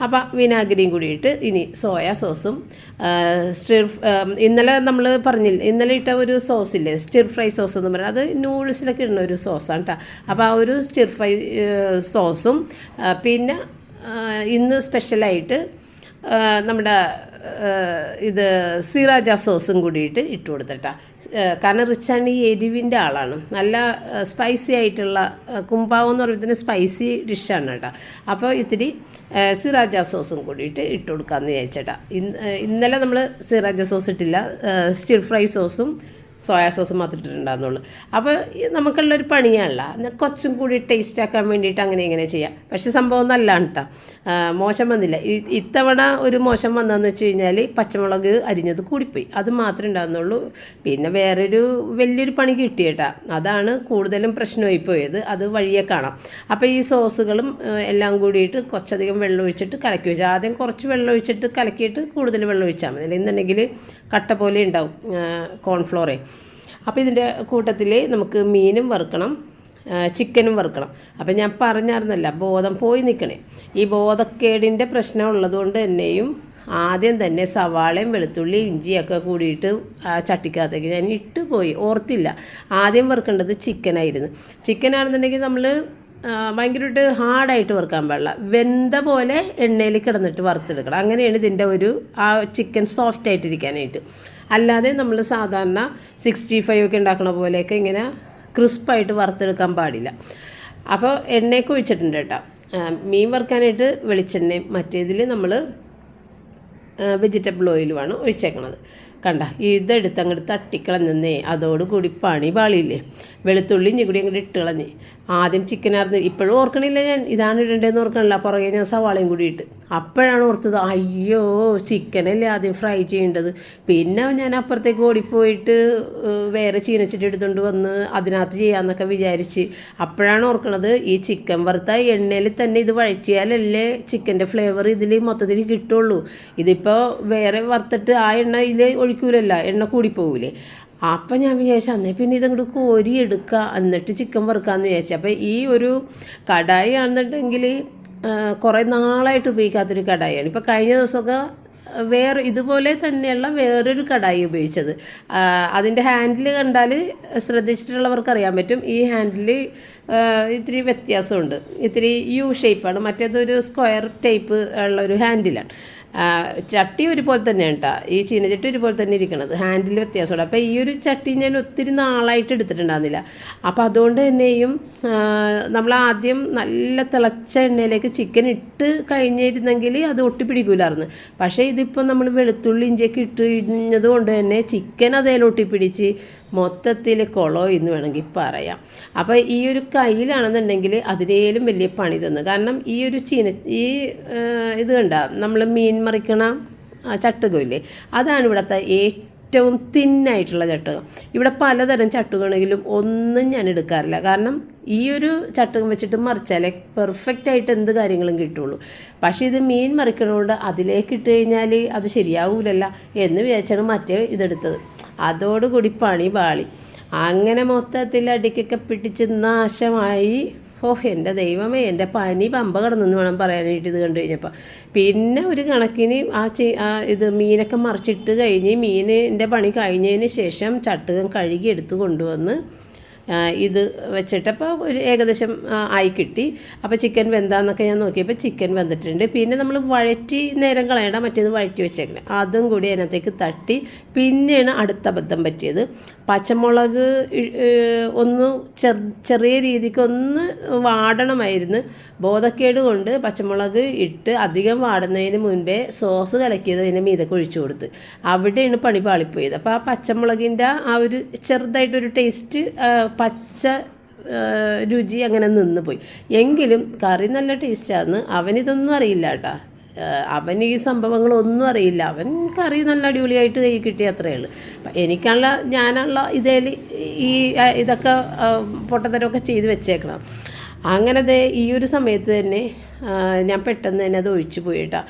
അപ്പോൾ വിനാഗിരിയും കൂടി ഇട്ട് ഇനി സോയാ സോസും സ്റ്റിർ ഇന്നലെ നമ്മൾ പറഞ്ഞില്ല ഇന്നലെ ഇട്ട ഒരു സോസില്ലേ സ്റ്റിർ ഫ്രൈ സോസ് എന്ന് പറഞ്ഞാൽ അത് നൂഡിൽസിലൊക്കെ ഇടുന്ന ഒരു സോസാണ് കേട്ടോ അപ്പോൾ ആ ഒരു സ്റ്റിർ ഫ്രൈ സോസും. പിന്നെ ഇന്ന് സ്പെഷ്യലായിട്ട് നമ്മുടെ ഇത് സിറാജ സോസും കൂടിയിട്ട് ഇട്ട് കൊടുത്തിട്ടാ. കാരണം റിച്ചാണ് ഈ എരിവിന്റെ ആളാണ്. നല്ല സ്പൈസി ആയിട്ടുള്ള കുമ്പാവ് എന്ന് പറയുന്നതിന് സ്പൈസി ഡിഷാണ് കേട്ടോ. അപ്പോൾ ഇത്തിരി സിറാജ സോസും കൂടിയിട്ട് ഇട്ട് കൊടുക്കാമെന്ന് വിചാരിച്ചേട്ടാ. ഇന്നലെ നമ്മൾ സിറാജ സോസ് ഇട്ടില്ല. സ്റ്റിർ ഫ്രൈ സോസും സോയാ സോസ് മാത്രം ഇട്ടിട്ടുണ്ടാകുന്നുള്ളൂ അപ്പോൾ നമുക്കുള്ളൊരു പണിയാണല്ല. കുറച്ചും കൂടി ടേസ്റ്റ് ആക്കാൻ വേണ്ടിയിട്ട് അങ്ങനെ ഇങ്ങനെ ചെയ്യാം. പക്ഷേ സംഭവം നല്ലതാണ് കേട്ടോ മോശം വന്നില്ല. ഇത്തവണ ഒരു മോശം വന്നതെന്ന് വെച്ച് കഴിഞ്ഞാൽ പച്ചമുളക് അരിഞ്ഞത് കൂടിപ്പോയി. അത് മാത്രമേ ഉണ്ടാകുന്നുള്ളൂ പിന്നെ വേറൊരു വലിയൊരു പണി കിട്ടിയിട്ടാ അതാണ് കൂടുതലും പ്രശ്നമായി പോയത്. അത് വഴിയെ കാണാം. അപ്പോൾ ഈ സോസുകളും എല്ലാം കൂടിയിട്ട് കുറച്ചധികം വെള്ളം ഒഴിച്ചിട്ട് കലക്കി വെച്ചാൽ ആദ്യം കുറച്ച് വെള്ളം ഒഴിച്ചിട്ട് കലക്കിയിട്ട് കൂടുതൽ വെള്ളം ഒഴിച്ചാൽ മതി. എന്നുണ്ടെങ്കിൽ കട്ട പോലെ ഉണ്ടാവും കോൺഫ്ലോറേ അപ്പോൾ ഇതിന്റെ കൂട്ടത്തിൽ നമുക്ക് മീനും വറുക്കണം ചിക്കനും വറുക്കണം. അപ്പം ഞാൻ പറഞ്ഞായിരുന്നല്ല ബോധം പോയി നിൽക്കണേ ഈ ബോധക്കേടിന്റെ പ്രശ്നം ഉള്ളതുകൊണ്ട് തന്നെയും ആദ്യം തന്നെ സവാളയും വെളുത്തുള്ളി ഇഞ്ചിയൊക്കെ കൂടിയിട്ട് ആ ചട്ടിക്കകത്തേക്ക് ഞാൻ ഇട്ട് പോയി. ഓർത്തില്ല ആദ്യം വറുക്കേണ്ടത് ചിക്കനായിരുന്നു. ചിക്കനാണെന്നുണ്ടെങ്കിൽ നമ്മൾ ഭയങ്കരമായിട്ട് ഹാർഡായിട്ട് വറുക്കാൻ പാടില്ല. വെന്ത പോലെ എണ്ണയിൽ കിടന്നിട്ട് വറുത്തെടുക്കണം. അങ്ങനെയാണ് ഇതിന്റെ ഒരു ആ ചിക്കൻ സോഫ്റ്റ് ആയിട്ടിരിക്കാനായിട്ട് അല്ലാതെ നമ്മൾ സാധാരണ സിക്സ്റ്റി ഫൈവ് ഒക്കെ ഉണ്ടാക്കുന്ന പോലെയൊക്കെ ഇങ്ങനെ ക്രിസ്പായിട്ട് വറുത്തെടുക്കാൻ പാടില്ല. അപ്പോൾ എണ്ണയൊക്കെ ഒഴിച്ചിട്ടുണ്ട് കേട്ടോ. മീൻ വറുക്കാനായിട്ട് വെളിച്ചെണ്ണയും മറ്റേതിൽ നമ്മൾ വെജിറ്റബിൾ ഓയിലുമാണ് ഒഴിച്ചേക്കണത്. കണ്ട ഇതെടുത്ത് അങ്ങോട്ട് തട്ടിക്കളഞ്ഞേ അതോടുകൂടി പണി പാളിയില്ലേ. വെളുത്തുള്ളി ഇഞ്ഞി കൂടി അങ്ങോട്ട് ഇട്ട് കളഞ്ഞ് ആദ്യം ചിക്കൻ അറിഞ്ഞ് ഇപ്പോഴും ഓർക്കണില്ല ഞാൻ. ഇതാണ് ഇടേണ്ടതെന്ന് ഓർക്കണില്ല. പുറകെ ഞാൻ സവാളയും കൂടി ഇട്ട്. അപ്പോഴാണ് ഓർത്തത് അയ്യോ ചിക്കനല്ലേ ആദ്യം ഫ്രൈ ചെയ്യേണ്ടത്. പിന്നെ ഞാൻ അപ്പുറത്തേക്ക് ഓടിപ്പോയിട്ട് വേറെ ചീനച്ചിട്ട് എടുത്തുകൊണ്ട് വന്ന് അതിനകത്ത് ചെയ്യാമെന്നൊക്കെ വിചാരിച്ച്. അപ്പോഴാണ് ഓർക്കണത് ഈ ചിക്കൻ വറുത്ത എണ്ണയിൽ തന്നെ ഇത് വഴറ്റിയാലല്ലേ ചിക്കന്റെ ഫ്ലേവർ ഇതിൽ മൊത്തത്തിൽ കിട്ടുള്ളൂ. ഇതിപ്പോൾ വേറെ വറുത്തിട്ട് ആ എണ്ണ ഇതിൽ ഒഴിക്കൂലല്ലോ എണ്ണ കൂടിപ്പോവില്ലേ അപ്പം ഞാൻ വിചാരിച്ചു അന്നേ പിന്നെ ഇതങ്ങോട്ട് കോരി എടുക്കുക എന്നിട്ട് ചിക്കൻ വറുക്കാമെന്ന് വിചാരിച്ചു. അപ്പോൾ ഈ ഒരു കടായി ആണെന്നുണ്ടെങ്കിൽ കുറേ നാളായിട്ട് ഉപയോഗിക്കാത്തൊരു കടായിയാണ്. ഇപ്പോൾ കഴിഞ്ഞ ദിവസമൊക്കെ വേറെ ഇതുപോലെ തന്നെയുള്ള വേറൊരു കടായി ഉപയോഗിച്ചത്. അതിന്റെ ഹാൻഡിൽ കണ്ടാൽ ശ്രദ്ധിച്ചിട്ടുള്ളവർക്ക് അറിയാൻ പറ്റും. ഈ ഹാൻഡിൽ ഇത്തിരി വ്യത്യാസമുണ്ട്. ഇത്തിരി യു ഷേപ്പാണ് മറ്റേതൊരു സ്ക്വയർ ടൈപ്പ് ഉള്ള ഒരു ഹാൻഡിലാണ്. ചട്ടി ഒരുപോലെ തന്നെയാണ് കേട്ടോ ഈ ചീനച്ചട്ടി ഒരുപോലെ തന്നെ ഇരിക്കണത്. ഹാൻഡിൽ വ്യത്യാസമുണ്ട്. അപ്പോൾ ഈ ഒരു ചട്ടി ഞാൻ ഒത്തിരി നാളായിട്ട് എടുത്തിട്ടുണ്ടായിരുന്നില്ല. അപ്പോൾ അതുകൊണ്ട് തന്നെയും നമ്മൾ ആദ്യം നല്ല തിളച്ച എണ്ണയിലേക്ക് ചിക്കൻ ഇട്ട് കഴിഞ്ഞിരുന്നെങ്കിൽ അത് ഒട്ടിപ്പിടിക്കൂലായിരുന്നു. പക്ഷേ ഇതിപ്പോൾ നമ്മൾ വെളുത്തുള്ളി ഇഞ്ചിയൊക്കെ ഇട്ട് കഴിഞ്ഞത് കൊണ്ട് തന്നെ ചിക്കൻ അതേൽ ഒട്ടിപ്പിടിച്ച് മൊത്തത്തിൽ കുളോ എന്ന് വേണമെങ്കിൽ പറയാം. അപ്പോൾ ഈ ഒരു കയ്യിലാണെന്നുണ്ടെങ്കിൽ അതിനേലും വലിയ പണി തന്നു. കാരണം ഈ ഒരു ചീന ഈ ഇത് കണ്ട നമ്മൾ മീൻ മറിക്കണ ചട്ടുകമില്ലേ അതാണ് ഇവിടുത്തെ ഏറ്റവും ഏറ്റവും തിന്നായിട്ടുള്ള ചട്ടുകം. ഇവിടെ പലതരം ചട്ടുകണെങ്കിലും ഒന്നും ഞാൻ എടുക്കാറില്ല. കാരണം ഈ ഒരു ചട്ടുകം വെച്ചിട്ട് മറിച്ചാലേ പെർഫെക്റ്റ് ആയിട്ട് എന്ത് കാര്യങ്ങളും കിട്ടുള്ളൂ. പക്ഷേ ഇത് മീൻ മറിക്കണോണ്ട് അതിലേക്ക് ഇട്ട് കഴിഞ്ഞാൽ അത് ശരിയാവൂലല്ല എന്ന് വിചാരിച്ചാണ് മറ്റേ ഇതെടുത്തത്. അതോടുകൂടി പണി പാളി. അങ്ങനെ മൊത്തത്തിൽ അടിക്കൊക്കെ പിടിച്ച് നാശമായി ഓ എന്റെ ദൈവമേ എന്റെ പനി പമ്പ കിടന്നെന്ന് വേണം പറയാനായിട്ട് ഇത് കണ്ടു കഴിഞ്ഞപ്പോൾ പിന്നെ ഒരു കണക്കിന് ആ ചെ ആ ഇത് മീനൊക്കെ മറിച്ചിട്ട് കഴിഞ്ഞ് മീനിന്റെ പണി കഴിഞ്ഞതിന് ശേഷം ചട്ടുകം കഴുകി എടുത്ത് കൊണ്ടുവന്ന് ഇത് വെച്ചിട്ട് അപ്പോൾ ഒരു ഏകദേശം ആയി കിട്ടി. അപ്പോൾ ചിക്കൻ വെന്താന്നൊക്കെ ഞാൻ നോക്കിയപ്പോൾ ചിക്കൻ വെന്തിട്ടുണ്ട്. പിന്നെ നമ്മൾ വഴറ്റി നേരം കളയണ്ട മറ്റേത് വഴറ്റി വെച്ചേക്കണം. അതും കൂടി അതിനകത്തേക്ക് തട്ടി. പിന്നെയാണ് അടുത്ത അബദ്ധം പറ്റിയത്. പച്ചമുളക് ഒന്ന് ചെറിയ രീതിക്ക് ഒന്ന് വാടണമായിരുന്നു. ബോധക്കേട് കൊണ്ട് പച്ചമുളക് ഇട്ട് അധികം വാടുന്നതിന് മുൻപേ സോസ് കലക്കിയത് അതിന്റെ മീതൊക്കെ ഒഴിച്ചു കൊടുത്ത്. അവിടെയാണ് പണി പാളിപ്പോയത്. അപ്പോൾ ആ പച്ചമുളകിന്റെ ആ ഒരു ചെറുതായിട്ടൊരു ടേസ്റ്റ് പച്ച രുചി അങ്ങനെ നിന്ന് പോയി എങ്കിലും കറി നല്ല ടേസ്റ്റാന്ന് അവനിതൊന്നും അറിയില്ല കേട്ടോ അവൻ ഈ സംഭവങ്ങളൊന്നും അറിയില്ല. അവൻ കറി നല്ല അടിപൊളിയായിട്ട് കൈ കിട്ടിയ അത്രയേ ഉള്ളൂ. എനിക്കുള്ള ഞാനുള്ള ഇതേൽ ഈ ഇതൊക്കെ പൊട്ടത്തരമൊക്കെ ചെയ്ത് വെച്ചേക്കണം. അങ്ങനെ ഈ ഒരു സമയത്ത് തന്നെ ഞാൻ പെട്ടെന്ന് തന്നെ അത് ഒഴിച്ചു പോയിട്ടാ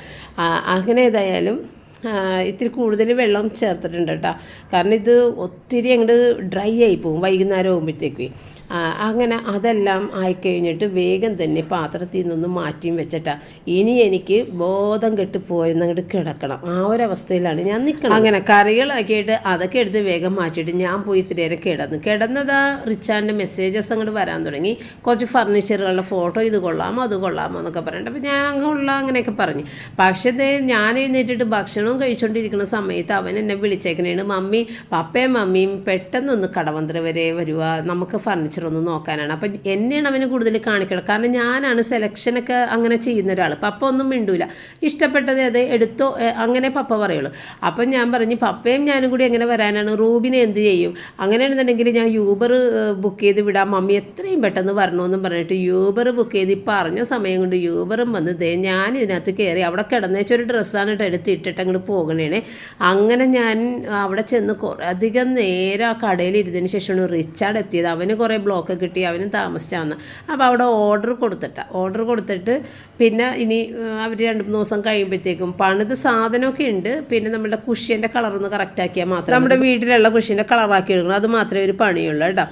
അങ്ങനെ ഏതായാലും ഇത്തിരി കൂടുതൽ വെള്ളം ചേർത്തിട്ടുണ്ട് കേട്ടോ. കാരണം ഇത് ഒത്തിരി അങ്ങോട്ട് ഡ്രൈ ആയി പോകും വൈകുന്നേരം ആകുമ്പോഴത്തേക്ക് അങ്ങനെ അതെല്ലാം ആയിക്കഴിഞ്ഞിട്ട് വേഗം തന്നെ പാത്രത്തിൽ നിന്ന് മാറ്റിയും വെച്ചിട്ടാ. ഇനി എനിക്ക് ബോധം കെട്ട് പോയെന്നങ്ങോട്ട് കിടക്കണം. ആ ഒരു അവസ്ഥയിലാണ് ഞാൻ നിൽക്കണം അങ്ങനെ കറികളാക്കിയിട്ട് അതൊക്കെ എടുത്ത് വേഗം മാറ്റിയിട്ട് ഞാൻ പോയി ഇത്തിരി നേരം കിടന്നു. കിടന്നതാ റിച്ചാന്റെ മെസ്സേജസ് അങ്ങോട്ട് വരാൻ തുടങ്ങി. കുറച്ച് ഫർണിച്ചറുകളുടെ ഫോട്ടോ ഇത് കൊള്ളാമോ അത് കൊള്ളാമോ എന്നൊക്കെ പറയണ്ട അപ്പോൾ ഞാൻ അങ്ങനെയുള്ള അങ്ങനെയൊക്കെ പറഞ്ഞു. പക്ഷേ ഞാൻ എഴുന്നേറ്റിട്ട് ഭക്ഷണവും കഴിച്ചുകൊണ്ടിരിക്കുന്ന സമയത്ത് അവൻ എന്നെ വിളിച്ചേക്കണേണ് മമ്മി പപ്പയും മമ്മിയും പെട്ടെന്നൊന്ന് കടവന്തര വരെ വരുക നമുക്ക് ഫർണിച്ചർ ഒന്ന് നോക്കാനാണ്. അപ്പം എന്നെയാണ് അവന് കൂടുതൽ കാണിക്കണം കാരണം ഞാനാണ് സെലക്ഷനൊക്കെ അങ്ങനെ ചെയ്യുന്ന ഒരാൾ പപ്പ ഒന്നും മിണ്ടൂല. ഇഷ്ടപ്പെട്ടത് അത് എടുത്തോ അങ്ങനെ പപ്പ പറയുള്ളൂ. അപ്പം ഞാൻ പറഞ്ഞു പപ്പയും ഞാനും കൂടി എങ്ങനെ വരാനാണ്? റൂബിനെ എന്ത് ചെയ്യും? അങ്ങനെയാണെന്നുണ്ടെങ്കിൽ ഞാൻ യൂബർ ബുക്ക് ചെയ്ത് വിടാം. മമ്മി എത്രയും പെട്ടെന്ന് വരണമെന്നും പറഞ്ഞിട്ട് യൂബർ ബുക്ക് ചെയ്ത് ഈ പറഞ്ഞ സമയം കൊണ്ട് യൂബറും വന്ന് ദേ ഞാൻ ഇതിനകത്ത് കയറി അവിടെ കിടന്നേച്ചൊരു ഡ്രസ്സാണ് കേട്ടോ എടുത്ത് ഇട്ടിട്ട് അങ്ങോട്ട് പോകണേണേ. അങ്ങനെ ഞാൻ അവിടെ ചെന്ന് കുറേ അധികം നേരം ആ കടയിൽ ഇരുന്നതിന് ശേഷമാണ് റിച്ചാർഡ് എത്തിയത്. അവന് കുറേ ബ്ലോക്ക് കിട്ടി അവന് താമസിച്ചാൽ വന്ന് അപ്പോൾ അവിടെ ഓർഡർ കൊടുത്തിട്ട. ഓർഡർ കൊടുത്തിട്ട് പിന്നെ ഇനി അവർ രണ്ട് മൂന്ന് ദിവസം കഴിയുമ്പോഴത്തേക്കും പണിത് സാധനമൊക്കെ ഉണ്ട്. പിന്നെ നമ്മുടെ കുഷ്യന്റെ കളറൊന്ന് കറക്റ്റാക്കിയാൽ മാത്രം നമ്മുടെ വീട്ടിലുള്ള കുഷ്യന്റെ കളറാക്കി എടുക്കണം. അത് മാത്രമേ ഒരു പണിയുള്ളൂ കേട്ടോ.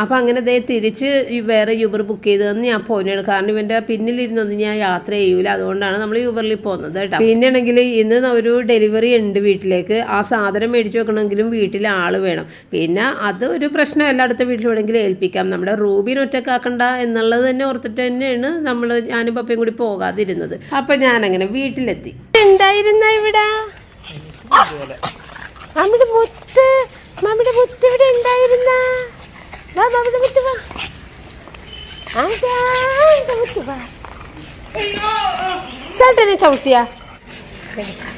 അപ്പോൾ അങ്ങനെ ദേ തിരിച്ച് വേറെ യൂബർ ബുക്ക് ചെയ്തതെന്ന് ഞാൻ പോയിനാണ്. കാരണം ഇവന്റെ പിന്നിലിരുന്നൊന്നും ഞാൻ യാത്ര ചെയ്യൂല. അതുകൊണ്ടാണ് നമ്മൾ യൂബറിൽ പോകുന്നത് കേട്ടോ. പിന്നെയാണെങ്കിൽ ഇന്ന് ഒരു ഡെലിവറി ഉണ്ട് വീട്ടിലേക്ക്. ആ സാധനം മേടിച്ച് വെക്കണമെങ്കിലും വീട്ടിൽ ആൾ വേണം. പിന്നെ അത് ഒരു പ്രശ്നമല്ല അടുത്ത വീട്ടിൽ വേണമെങ്കിൽ ഏൽപ്പിക്കാം. നമ്മുടെ റൂബിനെ ഒറ്റക്കാക്കണ്ട എന്നുള്ളത് തന്നെ ഓർത്തിട്ട് തന്നെയാണ് നമ്മൾ ഞാനും പപ്പയും കൂടി പോകാതിരുന്നത്. അപ്പം ഞാനങ്ങനെ വീട്ടിലെത്തി. ഉണ്ടായിരുന്ന ഇവിടെ? മമ്മിയുടെ മുത്ത്. മമ്മിയുടെ മുത്ത് ഇവിടെ ഉണ്ടായിരുന്ന? വാ മമ്മിയുടെ മുത്ത് വാ ആടാ, എന്റെ മുത്ത് വാ ചേട്ടനെ ചവിട്ടിയാ റിച്ചാർഡ്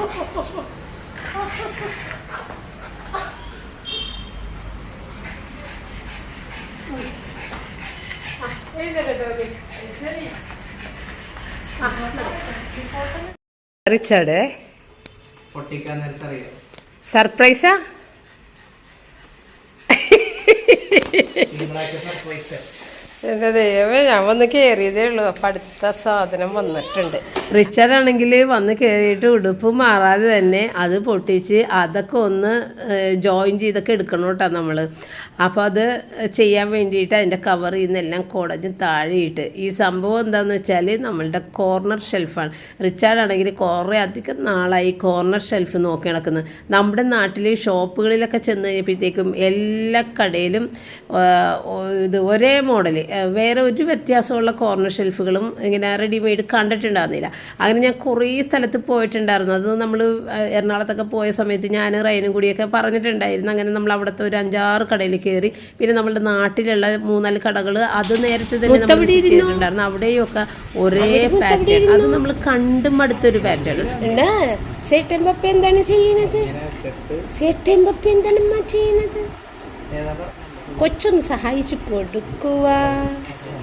പൊട്ടിക്കാൻ നേരത്തെ അറിയാം സർപ്രൈസാ തിങ്കളാഴ്ച സർപ്രൈസ് ടെസ്റ്റ്. എന്റെ ദൈവമേ ഞാൻ വന്ന് കയറിയതേ ഉള്ളൂ. അപ്പം അടുത്ത സാധനം വന്നിട്ടുണ്ട്. റിച്ചാർഡ് ആണെങ്കിൽ വന്ന് കയറിയിട്ട് ഉടുപ്പ് മാറാതെ തന്നെ അത് പൊട്ടിച്ച് അതൊക്കെ ഒന്ന് ജോയിൻ ചെയ്തൊക്കെ എടുക്കണം കേട്ടോ നമ്മൾ അപ്പോൾ അത് ചെയ്യാൻ വേണ്ടിയിട്ട് അതിന്റെ കവറിൽ നിന്നെല്ലാം കുടഞ്ഞ് താഴെയിട്ട് ഈ സംഭവം എന്താണെന്ന് വെച്ചാൽ നമ്മളുടെ കോർണർ ഷെൽഫാണ് റിച്ചാർഡ് ആണെങ്കിൽ കുറേ അധികം നാളായി കോർണർ ഷെൽഫ് നോക്കി നടക്കുന്നത് നമ്മുടെ നാട്ടിൽ ഷോപ്പുകളിലൊക്കെ ചെന്ന് കഴിഞ്ഞപ്പോഴത്തേക്കും എല്ലാ കടയിലും ഇത് ഒരേ മോഡൽ വേറെ ഒരു വ്യത്യാസമുള്ള കോർണർ ഷെൽഫുകളും ഇങ്ങനെ റെഡിമെയ്ഡ് കണ്ടിട്ടുണ്ടായിരുന്നില്ല. അങ്ങനെ ഞാൻ കുറേ സ്ഥലത്ത് പോയിട്ടുണ്ടായിരുന്നു. അത് നമ്മൾ എറണാകുളത്തൊക്കെ പോയ സമയത്ത് ഞാൻ റൈനും കൂടിയൊക്കെ പറഞ്ഞിട്ടുണ്ടായിരുന്നു. അങ്ങനെ നമ്മൾ അവിടുത്തെ ഒരു അഞ്ചാറ് കടയിൽ കയറി പിന്നെ നമ്മുടെ നാട്ടിലുള്ള മൂന്നാൽ കടകൾ അത് നേരത്തെ തന്നെ നമ്മൾ ചെയ്തിട്ടുണ്ടായിരുന്നു. അവിടെയൊക്കെ ഒരേ പാറ്റേൺ അത് നമ്മൾ കണ്ടും അടുത്തൊരു പാറ്റേൺ എന്താണ് ചെയ്യണത്? ചെയ്യണത്? ഏതാണ് കൊച്ചൊന്ന് സഹായിച്ചു കൊടുക്കുക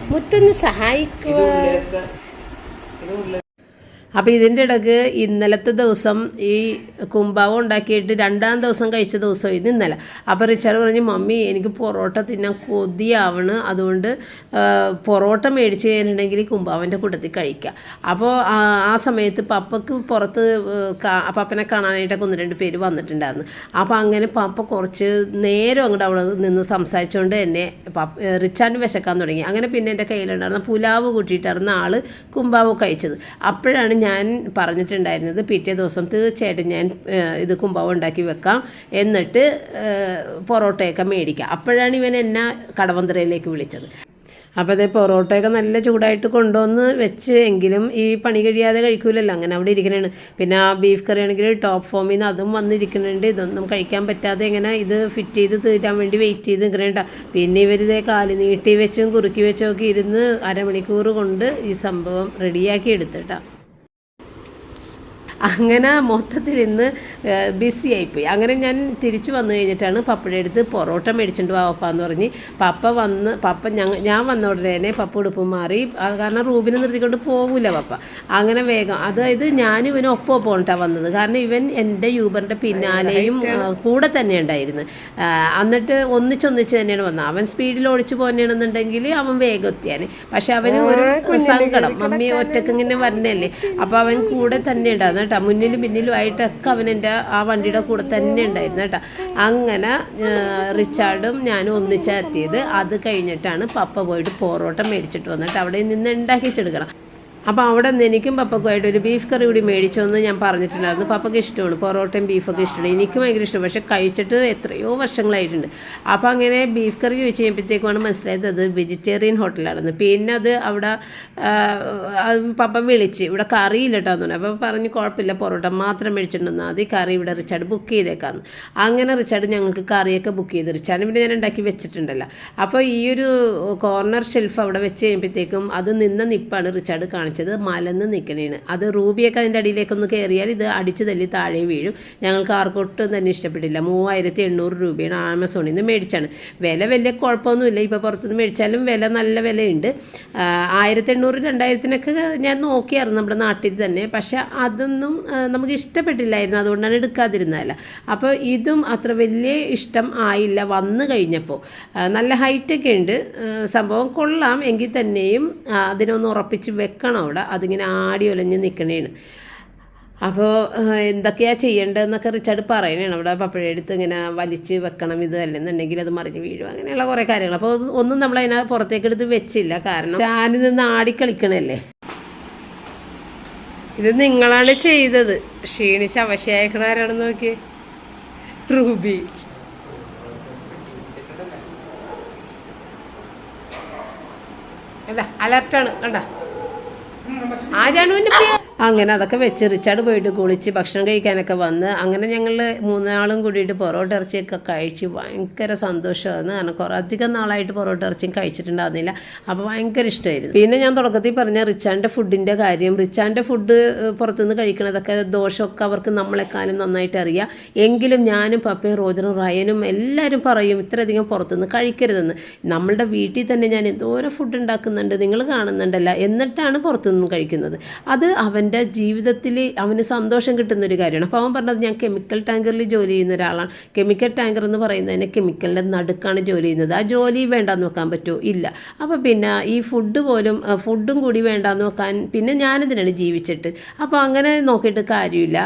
മുത്തൊന്ന് സഹായിക്കുക അപ്പോൾ ഇതിന്റെ ഇടയ്ക്ക് ഇന്നലത്തെ ദിവസം ഈ കുംഭാവ് ഉണ്ടാക്കിയിട്ട് രണ്ടാം ദിവസം കഴിച്ച ദിവസം ഇത് ഇന്നലെ. അപ്പോൾ റിച്ചാർഡ് പറഞ്ഞു മമ്മി എനിക്ക് പൊറോട്ട തിന്നാൻ കൊതിയാവണ്. അതുകൊണ്ട് പൊറോട്ട മേടിച്ച് കഴിഞ്ഞിട്ടുണ്ടെങ്കിൽ കുംഭാവന്റെ കൂട്ടത്തിൽ കഴിക്കാം. അപ്പോൾ ആ സമയത്ത് പപ്പക്ക് പുറത്ത് പപ്പനെ കാണാനായിട്ടൊക്കെ ഒന്ന് രണ്ട് പേര് വന്നിട്ടുണ്ടായിരുന്നു. അപ്പോൾ അങ്ങനെ പപ്പ കുറച്ച് നേരം അങ്ങോട്ട് അവിടെ നിന്ന് സംസാരിച്ചുകൊണ്ട് തന്നെ പപ്പ റിച്ചാർഡ് വിശക്കാൻ തുടങ്ങി. അങ്ങനെ പിന്നെ എന്റെ കയ്യിലുണ്ടായിരുന്ന പുലാവ് കൂട്ടിയിട്ടായിരുന്ന ആൾ കുംഭാവ് കഴിച്ചത്. അപ്പോഴാണ് ഞാൻ പറഞ്ഞിട്ടുണ്ടായിരുന്നത് പിറ്റേ ദിവസം തീർച്ചയായിട്ടും ഞാൻ ഇത് കുംഭവം ഉണ്ടാക്കി വെക്കാം എന്നിട്ട് പൊറോട്ടയൊക്കെ മേടിക്കാം. അപ്പോഴാണ് ഇവൻ എന്നെ കടവന്തരയിലേക്ക് വിളിച്ചത്. അപ്പോൾ അതേ പൊറോട്ടയൊക്കെ നല്ല ചൂടായിട്ട് കൊണ്ടുവന്ന് വെച്ച് എങ്കിലും ഈ പണി കഴിയാതെ കഴിക്കൂലല്ലോ. അങ്ങനെ അവിടെ ഇരിക്കണേണ്. പിന്നെ ആ ബീഫ് കറി ആണെങ്കിൽ ടോപ്പ് ഫോമിൽ നിന്ന് അതും വന്നിരിക്കുന്നുണ്ട് ഇതൊന്നും കഴിക്കാൻ പറ്റാതെ ഇങ്ങനെ ഇത് ഫിറ്റ് ചെയ്ത് തീരാൻ വേണ്ടി വെയിറ്റ് ചെയ്ത് നിൽക്കണേണ്ട പിന്നെ ഇവരിതേ കാൽ നീട്ടി വെച്ചും കുറുക്കി വെച്ചും ഒക്കെ ഇരുന്ന് അരമണിക്കൂർ കൊണ്ട് ഈ സംഭവം റെഡിയാക്കി എടുത്തിട്ടാ അങ്ങനെ മൊത്തത്തിൽ ഇന്ന് ബിസി ആയിപ്പോയി. അങ്ങനെ ഞാൻ തിരിച്ചു വന്നു കഴിഞ്ഞിട്ടാണ് പപ്പയുടെ അടുത്ത് പൊറോട്ട മേടിച്ചിട്ട് വാ പപ്പാന്ന് പറഞ്ഞ് പപ്പ വന്ന് പപ്പ ഞാൻ വന്ന ഉടനെ പപ്പ ഉടുപ്പ് മാറി. അത് കാരണം റൂബിനെ നിർത്തിക്കൊണ്ട് പോകില്ല പപ്പ. അങ്ങനെ വേഗം അതായത് ഞാനും ഇവന് ഒപ്പം ഒപ്പം കൊണ്ടാണ് വന്നത്. കാരണം ഇവൻ എന്റെ യൂബറിന്റെ പിന്നാലെയും കൂടെ തന്നെ ഉണ്ടായിരുന്നു. എന്നിട്ട് ഒന്നിച്ചൊന്നിച്ച് തന്നെയാണ് വന്നത്. അവൻ സ്പീഡിൽ ഓടിച്ചു പോകുന്നതാണെന്നുണ്ടെങ്കിൽ അവൻ വേഗം എത്തിയാന് പക്ഷെ അവന് ഒരു സങ്കടം. മമ്മി ഒറ്റക്കിങ്ങനെ വരണല്ലേ? അപ്പോൾ അവൻ കൂടെ തന്നെ ഉണ്ടായിരുന്നു കേട്ടോ. മുന്നിലും പിന്നിലും ആയിട്ടൊക്കെ അവൻ എന്റെ ആ വണ്ടിയുടെ കൂടെ തന്നെ ഉണ്ടായിരുന്നു കേട്ടോ. അങ്ങനെ റിച്ചാർഡും ഞാനും ഒന്നിച്ചെത്തിയത് അത് കഴിഞ്ഞിട്ടാണ് പപ്പ പോയിട്ട് പോറോട്ടം മേടിച്ചിട്ട് വന്നിട്ട് അവിടെ നിന്ന് ഉണ്ടാക്കിച്ചെടുക്കണം. അപ്പോൾ അവിടെ നിന്ന് എനിക്കും പപ്പക്കുമായിട്ട് ഒരു ബീഫ് കറി കൂടി മേടിച്ചോന്ന് ഞാൻ പറഞ്ഞിട്ടുണ്ടായിരുന്നു. പപ്പയ്ക്ക് ഇഷ്ടമാണ് പൊറോട്ടയും ബീഫൊക്കെ ഇഷ്ടമാണ്. എനിക്ക് ഭയങ്കര ഇഷ്ടം പക്ഷേ കഴിച്ചിട്ട് എത്രയോ വർഷങ്ങളായിട്ടുണ്ട്. അപ്പോൾ അങ്ങനെ ബീഫ് കറി ചോദിച്ചു കഴിയുമ്പോഴത്തേക്കുമാണ് മനസ്സിലായത് അത് വെജിറ്റേറിയൻ ഹോട്ടലാണെന്ന് പിന്നെ അത് അവിടെ പപ്പ വിളിച്ച് ഇവിടെ കറി ഇല്ലട്ടോ എന്ന് പറഞ്ഞു. അപ്പോൾ പറഞ്ഞു കുഴപ്പമില്ല പൊറോട്ട മാത്രം മേടിച്ചിട്ടുണ്ടെന്ന്. അത് കറി ഇവിടെ റിച്ചാർഡ് ബുക്ക് ചെയ്തേക്കാന്ന്. അങ്ങനെ റിച്ചാർഡ് ഞങ്ങൾക്ക് കറിയൊക്കെ ബുക്ക് ചെയ്ത് റിച്ചാർഡ് പിന്നെ ഞാൻ ഉണ്ടാക്കി വെച്ചിട്ടുണ്ടല്ലോ. അപ്പോൾ ഈ ഒരു കോർണർ ഷെൽഫ് അവിടെ വെച്ച് കഴിയുമ്പോഴത്തേക്കും അത് നിന്ന നിപ്പാണ് റിച്ചാർഡ് കാണിച്ചത്. മലന്ന് നിൽക്കണേണ് അത് റൂബിയൊക്കെ അതിന്റെ അടിയിലേക്കൊന്ന് കയറിയാൽ ഇത് അടിച്ച് തല്ലി താഴെ വീഴും. ഞങ്ങൾക്ക് ആർക്കൊട്ടും തന്നെ ഇഷ്ടപ്പെട്ടില്ല മൂവായിരത്തി എണ്ണൂറ് രൂപയാണ് ആമസോണിൽ നിന്ന് മേടിച്ചാണ് വില വലിയ കുഴപ്പമൊന്നുമില്ല. ഇപ്പോൾ പുറത്തുനിന്ന് മേടിച്ചാലും വില നല്ല വിലയുണ്ട്. ആയിരത്തി എണ്ണൂറ് രണ്ടായിരത്തിനൊക്കെ ഞാൻ നോക്കിയായിരുന്നു നമ്മുടെ നാട്ടിൽ തന്നെ. പക്ഷേ അതൊന്നും നമുക്ക് ഇഷ്ടപ്പെട്ടില്ലായിരുന്നു. അതുകൊണ്ടാണ് എടുക്കാതിരുന്നതല്ല. അപ്പോൾ ഇതും അത്ര വലിയ ഇഷ്ടം ആയില്ല വന്നു കഴിഞ്ഞപ്പോൾ. നല്ല ഹൈറ്റൊക്കെ ഉണ്ട്. സംഭവം കൊള്ളാം. എങ്കിൽ തന്നെയും അതിനൊന്ന് ഉറപ്പിച്ച് വെക്കണം? അവിടെ അതിങ്ങനെ ആടി ഒലഞ്ഞ് നിൽക്കണേണ് അപ്പോൾ എന്തൊക്കെയാണ് ചെയ്യേണ്ടതെന്നൊക്കെ റിച്ചാർഡ് പറയണേണ്. അവിടെ പപ്പഴ എടുത്ത് ഇങ്ങനെ വലിച്ച് വെക്കണം ഇത് അല്ലെന്നുണ്ടെങ്കിൽ അത് മറിഞ്ഞ് വീഴും. അങ്ങനെയുള്ള കുറേ കാര്യങ്ങൾ. അപ്പോൾ ഒന്നും നമ്മൾ അതിനെ പുറത്തേക്ക് എടുത്ത് വെച്ചില്ല. കാരണം സ്റ്റാൻഡിൽ നിന്ന് ആടിക്കളിക്കണല്ലേ ഇത് നിങ്ങളാണ് ചെയ്തത്. ക്ഷീണിച്ച് അവശയാക്കണാരാണെന്ന് നോക്കി റൂബി. അല്ല അലർട്ടാണ്. കണ്ട? ആ ജാനുവിന്റെ അങ്ങനെ അതൊക്കെ വെച്ച് റിച്ചാർഡ് പോയിട്ട് കുളിച്ച് ഭക്ഷണം കഴിക്കാനൊക്കെ വന്ന് അങ്ങനെ ഞങ്ങൾ മൂന്നാളും കൂടിയിട്ട് പൊറോട്ട ഇറച്ചിയൊക്കെ കഴിച്ച് ഭയങ്കര സന്തോഷമായിരുന്നു. കാരണം കുറേ അധികം നാളായിട്ട് പൊറോട്ട ഇറച്ചിയും കഴിച്ചിട്ടുണ്ടായിരുന്നില്ല. അപ്പോൾ ഭയങ്കര ഇഷ്ടമായിരുന്നു പിന്നെ ഞാൻ തുടക്കത്തിൽ പറഞ്ഞ റിച്ചാന്റെ ഫുഡിന്റെ കാര്യം റിച്ചാന്റെ ഫുഡ് പുറത്തുനിന്ന് കഴിക്കണതൊക്കെ ദോഷമൊക്കെ അവർക്ക് നമ്മളെക്കാളും നന്നായിട്ട് അറിയാം. എങ്കിലും ഞാനും പപ്പയും റോജനും റയനും എല്ലാവരും പറയും ഇത്രയധികം പുറത്തുനിന്ന് കഴിക്കരുതെന്ന്. നമ്മളുടെ വീട്ടിൽ തന്നെ ഞാൻ എന്തോരം ഫുഡ് ഉണ്ടാക്കുന്നുണ്ട് നിങ്ങൾ കാണുന്നുണ്ടല്ല എന്നിട്ടാണ് പുറത്തുനിന്ന് കഴിക്കുന്നത്. അത് അവന്റെ ജീവിതത്തിൽ അവന് സന്തോഷം കിട്ടുന്ന ഒരു കാര്യമാണ്. അപ്പോൾ അവൻ പറഞ്ഞത് ഞാൻ കെമിക്കൽ ടാങ്കറിൽ ജോലി ചെയ്യുന്ന ഒരാളാണ്. കെമിക്കൽ ടാങ്കർ എന്ന് പറയുന്നതിന് കെമിക്കലിന്റെ നടുക്കാണ് ജോലി ചെയ്യുന്നത്. ആ ജോലി വേണ്ടാന്ന് വെക്കാൻ പറ്റുമോ? ഇല്ല. അപ്പോൾ പിന്നെ ഈ ഫുഡ് പോലും ഫുഡും കൂടി വേണ്ടാന്ന് വെക്കാൻ പിന്നെ ഞാനിതിനാണ് ജീവിച്ചിട്ട്. അപ്പോൾ അങ്ങനെ നോക്കിയിട്ട് കാര്യമില്ല.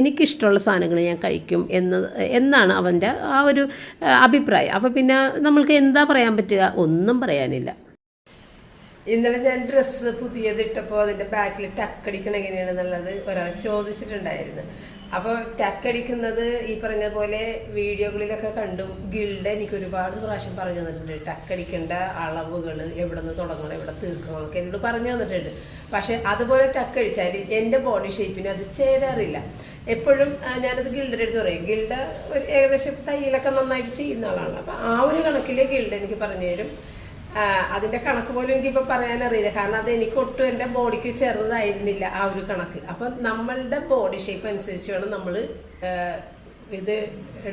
എനിക്കിഷ്ടമുള്ള സാധനങ്ങൾ ഞാൻ കഴിക്കും എന്ന് എന്നാണ് അവന്റെ ആ ഒരു അഭിപ്രായം. അപ്പോൾ പിന്നെ നമ്മൾക്ക് എന്താ പറയാൻ പറ്റുക? ഒന്നും പറയാനില്ല. ഇന്നലെ ഞാൻ ഡ്രസ്സ് പുതിയത് ഇട്ടപ്പോൾ അതിന്റെ ബാക്കിൽ ടക്കടിക്കണം എങ്ങനെയാണെന്നുള്ളത് ഒരാൾ ചോദിച്ചിട്ടുണ്ടായിരുന്നു. അപ്പോൾ ടക്കടിക്കുന്നത് ഈ പറഞ്ഞ പോലെ വീഡിയോകളിലൊക്കെ കണ്ടു. ഗിൽഡ് എനിക്ക് ഒരുപാട് പ്രാവശ്യം പറഞ്ഞു തന്നിട്ടുണ്ട്. ടക്കടിക്കേണ്ട അളവുകൾ എവിടെ നിന്ന് തുടങ്ങണം എവിടെ തീർക്കണം എന്നൊക്കെ എന്നോട് പറഞ്ഞു തന്നിട്ടുണ്ട്. പക്ഷെ അതുപോലെ ടക്കടിച്ചാൽ എന്റെ ബോഡി ഷേപ്പിന് അത് ചേരാറില്ല. എപ്പോഴും ഞാനത് ഗിൽഡിന്റെ അടുത്ത് പറയും. ഗിൽഡ് ഒരു ഏകദേശം തയ്യലൊക്കെ നന്നായിട്ട് ചെയ്യുന്ന ആളാണ്. അപ്പം ആ ഒരു കണക്കിലെ ഗിൽഡ് എനിക്ക് പറഞ്ഞു തരും. അതിന്റെ കണക്ക് പോലും എനിക്കിപ്പോൾ പറയാൻ അറിയില്ല. കാരണം അത് എനിക്ക് ഒട്ടും എന്റെ ബോഡിക്ക് ചേർന്നതായിരുന്നില്ല ആ ഒരു കണക്ക്. അപ്പം നമ്മളുടെ ബോഡി ഷേപ്പ് അനുസരിച്ച് വേണം നമ്മൾ ഇത്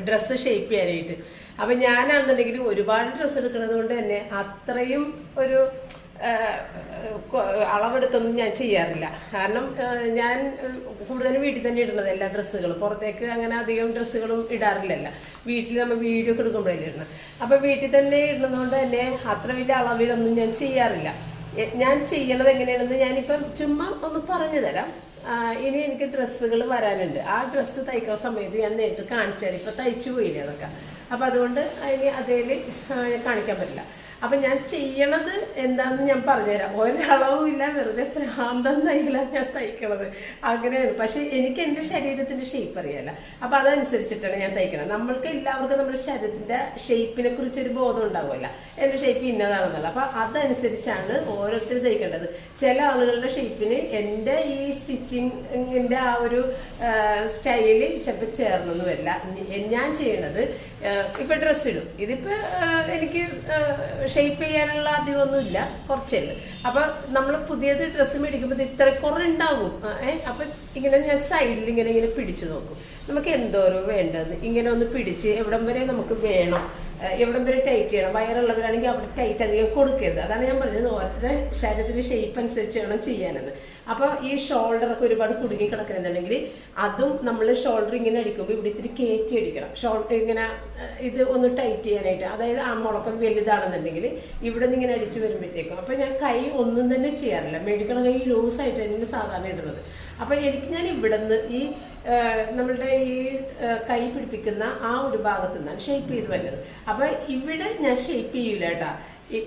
ഡ്രസ്സ് ഷേപ്പ് ചെയ്യാനായിട്ട്. അപ്പം ഞാനാണെന്നുണ്ടെങ്കിൽ ഒരുപാട് ഡ്രസ്സ് എടുക്കുന്നത് കൊണ്ട് തന്നെ അത്രയും ഒരു അളവെടുത്തൊന്നും ഞാൻ ചെയ്യാറില്ല. കാരണം ഞാൻ കൂടുതലും വീട്ടിൽ തന്നെ ഇടുന്നത് എല്ലാ ഡ്രസ്സുകളും. പുറത്തേക്ക് അങ്ങനെ അധികം ഡ്രസ്സുകളും ഇടാറില്ലല്ല. വീട്ടിൽ നമ്മൾ വീഡിയോ ഒക്കെ എടുക്കുമ്പോഴല്ലേ ഇടുന്നത്. അപ്പം വീട്ടിൽ തന്നെ ഇടുന്നതുകൊണ്ട് തന്നെ അത്ര വലിയ അളവിലൊന്നും ഞാൻ ചെയ്യാറില്ല. ഞാൻ ചെയ്യണത് എങ്ങനെയാണെന്ന് ഞാനിപ്പം ചുമ്മാ ഒന്ന് പറഞ്ഞു തരാം. ഇനി എനിക്ക് ഡ്രസ്സുകൾ വരാനുണ്ട്. ആ ഡ്രസ്സ് തയ്ക്കുന്ന സമയത്ത് ഞാൻ നേരിട്ട് കാണിച്ചു തരാം ഇപ്പം തയ്ച്ചു പോയില്ലേ അതൊക്കെ. അപ്പം അതുകൊണ്ട് ഇനി അതേൽ കാണിക്കാൻ പറ്റില്ല. അപ്പം ഞാൻ ചെയ്യണത് എന്താണെന്ന് ഞാൻ പറഞ്ഞുതരാം. ഒരളവും ഇല്ല വെറുതെ ഭ്രാന്തം തയ്യലാണ് ഞാൻ തയ്ക്കണത്. അങ്ങനെയാണ്. പക്ഷെ എനിക്ക് എന്റെ ശരീരത്തിന്റെ ഷേപ്പ് അറിയാല്ല. അപ്പം അതനുസരിച്ചിട്ടാണ് ഞാൻ തയ്ക്കണത്. നമ്മൾക്ക് എല്ലാവർക്കും നമ്മുടെ ശരീരത്തിന്റെ ഷേപ്പിനെ കുറിച്ചൊരു ബോധം ഉണ്ടാവുമല്ല. എന്റെ ഷേപ്പ് ഇന്നതാണെന്നല്ല അപ്പം അതനുസരിച്ചാണ് ഓരോരുത്തർ തയ്ക്കേണ്ടത്. ചില ആളുകളുടെ ഷേപ്പിന് എന്റെ ഈ സ്റ്റിച്ചിങ്ങിന്റെ ആ ഒരു സ്റ്റൈൽ ചിലപ്പോൾ ചേർന്നൊന്നും വരില്ല ഞാൻ ചെയ്യണത് ഇപ്പം ഡ്രസ്സ് ഇടും. ഇതിപ്പോൾ എനിക്ക് ഷേപ്പ് ചെയ്യാനുള്ള അധികമൊന്നുമില്ല. കുറച്ചല്ലേ. അപ്പം നമ്മൾ പുതിയത് ഡ്രസ്സ് മേടിക്കുമ്പോൾ ഇത്ര കുറേ ഉണ്ടാകും ഏഹ് അപ്പം ഇങ്ങനെ ഞാൻ സൈഡിൽ ഇങ്ങനെ ഇങ്ങനെ പിടിച്ചു നോക്കും. നമുക്ക് എന്തോരോ വേണ്ടതെന്ന് ഇങ്ങനെ ഒന്ന് പിടിച്ച് എവിടം വരെ നമുക്ക് വേണം. എവിടം വരെ ടൈറ്റ് ചെയ്യണം. വയറുള്ളവരാണെങ്കിൽ അവിടെ ടൈറ്റ് അധികം കൊടുക്കരുത്. അതാണ് ഞാൻ പറഞ്ഞത്. ഓരോരുത്തരുടെ ശരീരത്തിന്റെ ഷേപ്പ് അനുസരിച്ച് വേണം ചെയ്യാനെന്ന് അപ്പോൾ ഈ ഷോൾഡറൊക്കെ ഒരുപാട് കുടുങ്ങി കിടക്കുന്നുണ്ടെങ്കിൽ അതും നമ്മൾ ഷോൾഡർ ഇങ്ങനെ അടിക്കുമ്പോൾ ഇവിടെ ഇത്തിരി കയറ്റി അടിക്കണം. ഷോൾ ഇങ്ങനെ ഇത് ഒന്ന് ടൈറ്റ് ചെയ്യാനായിട്ട്. അതായത് ആ മുളക്കം വലുതാണെന്നുണ്ടെങ്കിൽ ഇവിടെ നിന്ന് ഇങ്ങനെ അടിച്ച് വരുമ്പോഴത്തേക്കും. അപ്പോൾ ഞാൻ കൈ ഒന്നും തന്നെ ചെയ്യാറില്ല. മെഡിക്കൽ കൈ ലൂസായിട്ട് തന്നെയാണ് സാധാരണ ഇടുന്നത്. അപ്പോൾ എനിക്ക് ഞാൻ ഇവിടെ നിന്ന് ഈ നമ്മളുടെ ഈ കൈ പിടിപ്പിക്കുന്ന ആ ഒരു ഭാഗത്ത് നിന്നാണ് ഷേപ്പ് ചെയ്ത് വരുന്നത് അപ്പോൾ ഇവിടെ ഞാൻ ഷേപ്പ് ചെയ്യില്ല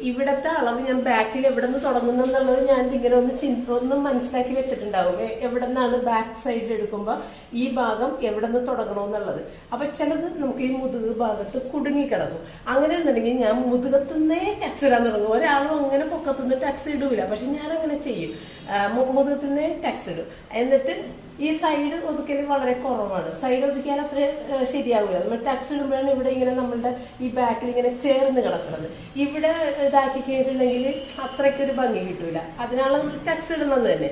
ഇവിടത്തെ അളവ് ഞാൻ ബാക്കിൽ എവിടെ നിന്ന് തുടങ്ങുന്നു എന്നുള്ളത് ഞാൻ ഇങ്ങനെ ഒന്ന് ചിന്ത ഒന്ന് മനസ്സിലാക്കി വെച്ചിട്ടുണ്ടാവും. എവിടെ നിന്നാണ് ബാക്ക് സൈഡ് എടുക്കുമ്പോൾ ഈ ഭാഗം എവിടെ നിന്ന് തുടങ്ങണമെന്നുള്ളത് അപ്പൊ ചിലത് നമുക്ക് ഈ മുതുക് ഭാഗത്ത് കുടുങ്ങി കിടക്കും അങ്ങനെ ഉണ്ടെങ്കിൽ ഞാൻ മുതുകത്തുനിന്നേ ടക്സ് ഇടാൻ തുടങ്ങും. ഒരാളും അങ്ങനെ പൊക്കത്തുനിന്ന് ടക്സ് ഇടൂല. പക്ഷെ ഞാൻ അങ്ങനെ ചെയ്യും മുതുകത്തുനിന്നേ ടാക്സ് ഇടും. എന്നിട്ട് ഈ സൈഡ് ഒതുക്കൽ വളരെ കുറവാണ്. സൈഡ് ഒതുക്കിയാൽ അത്ര ശരിയാവില്ല നമ്മൾ ടാക്സ് ഇടുമ്പോഴാണ് ഇവിടെ ഇങ്ങനെ നമ്മളുടെ ഈ ബാക്കിൽ ഇങ്ങനെ ചേർന്ന് കിടക്കുന്നത്. ഇവിടെ ഇതാക്കി കഴിഞ്ഞിട്ടുണ്ടെങ്കിൽ അത്രയ്ക്കൊരു ഭംഗി കിട്ടൂല. അതിനാണ് നമ്മൾ ടാക്സ് ഇടുന്നത് തന്നെ.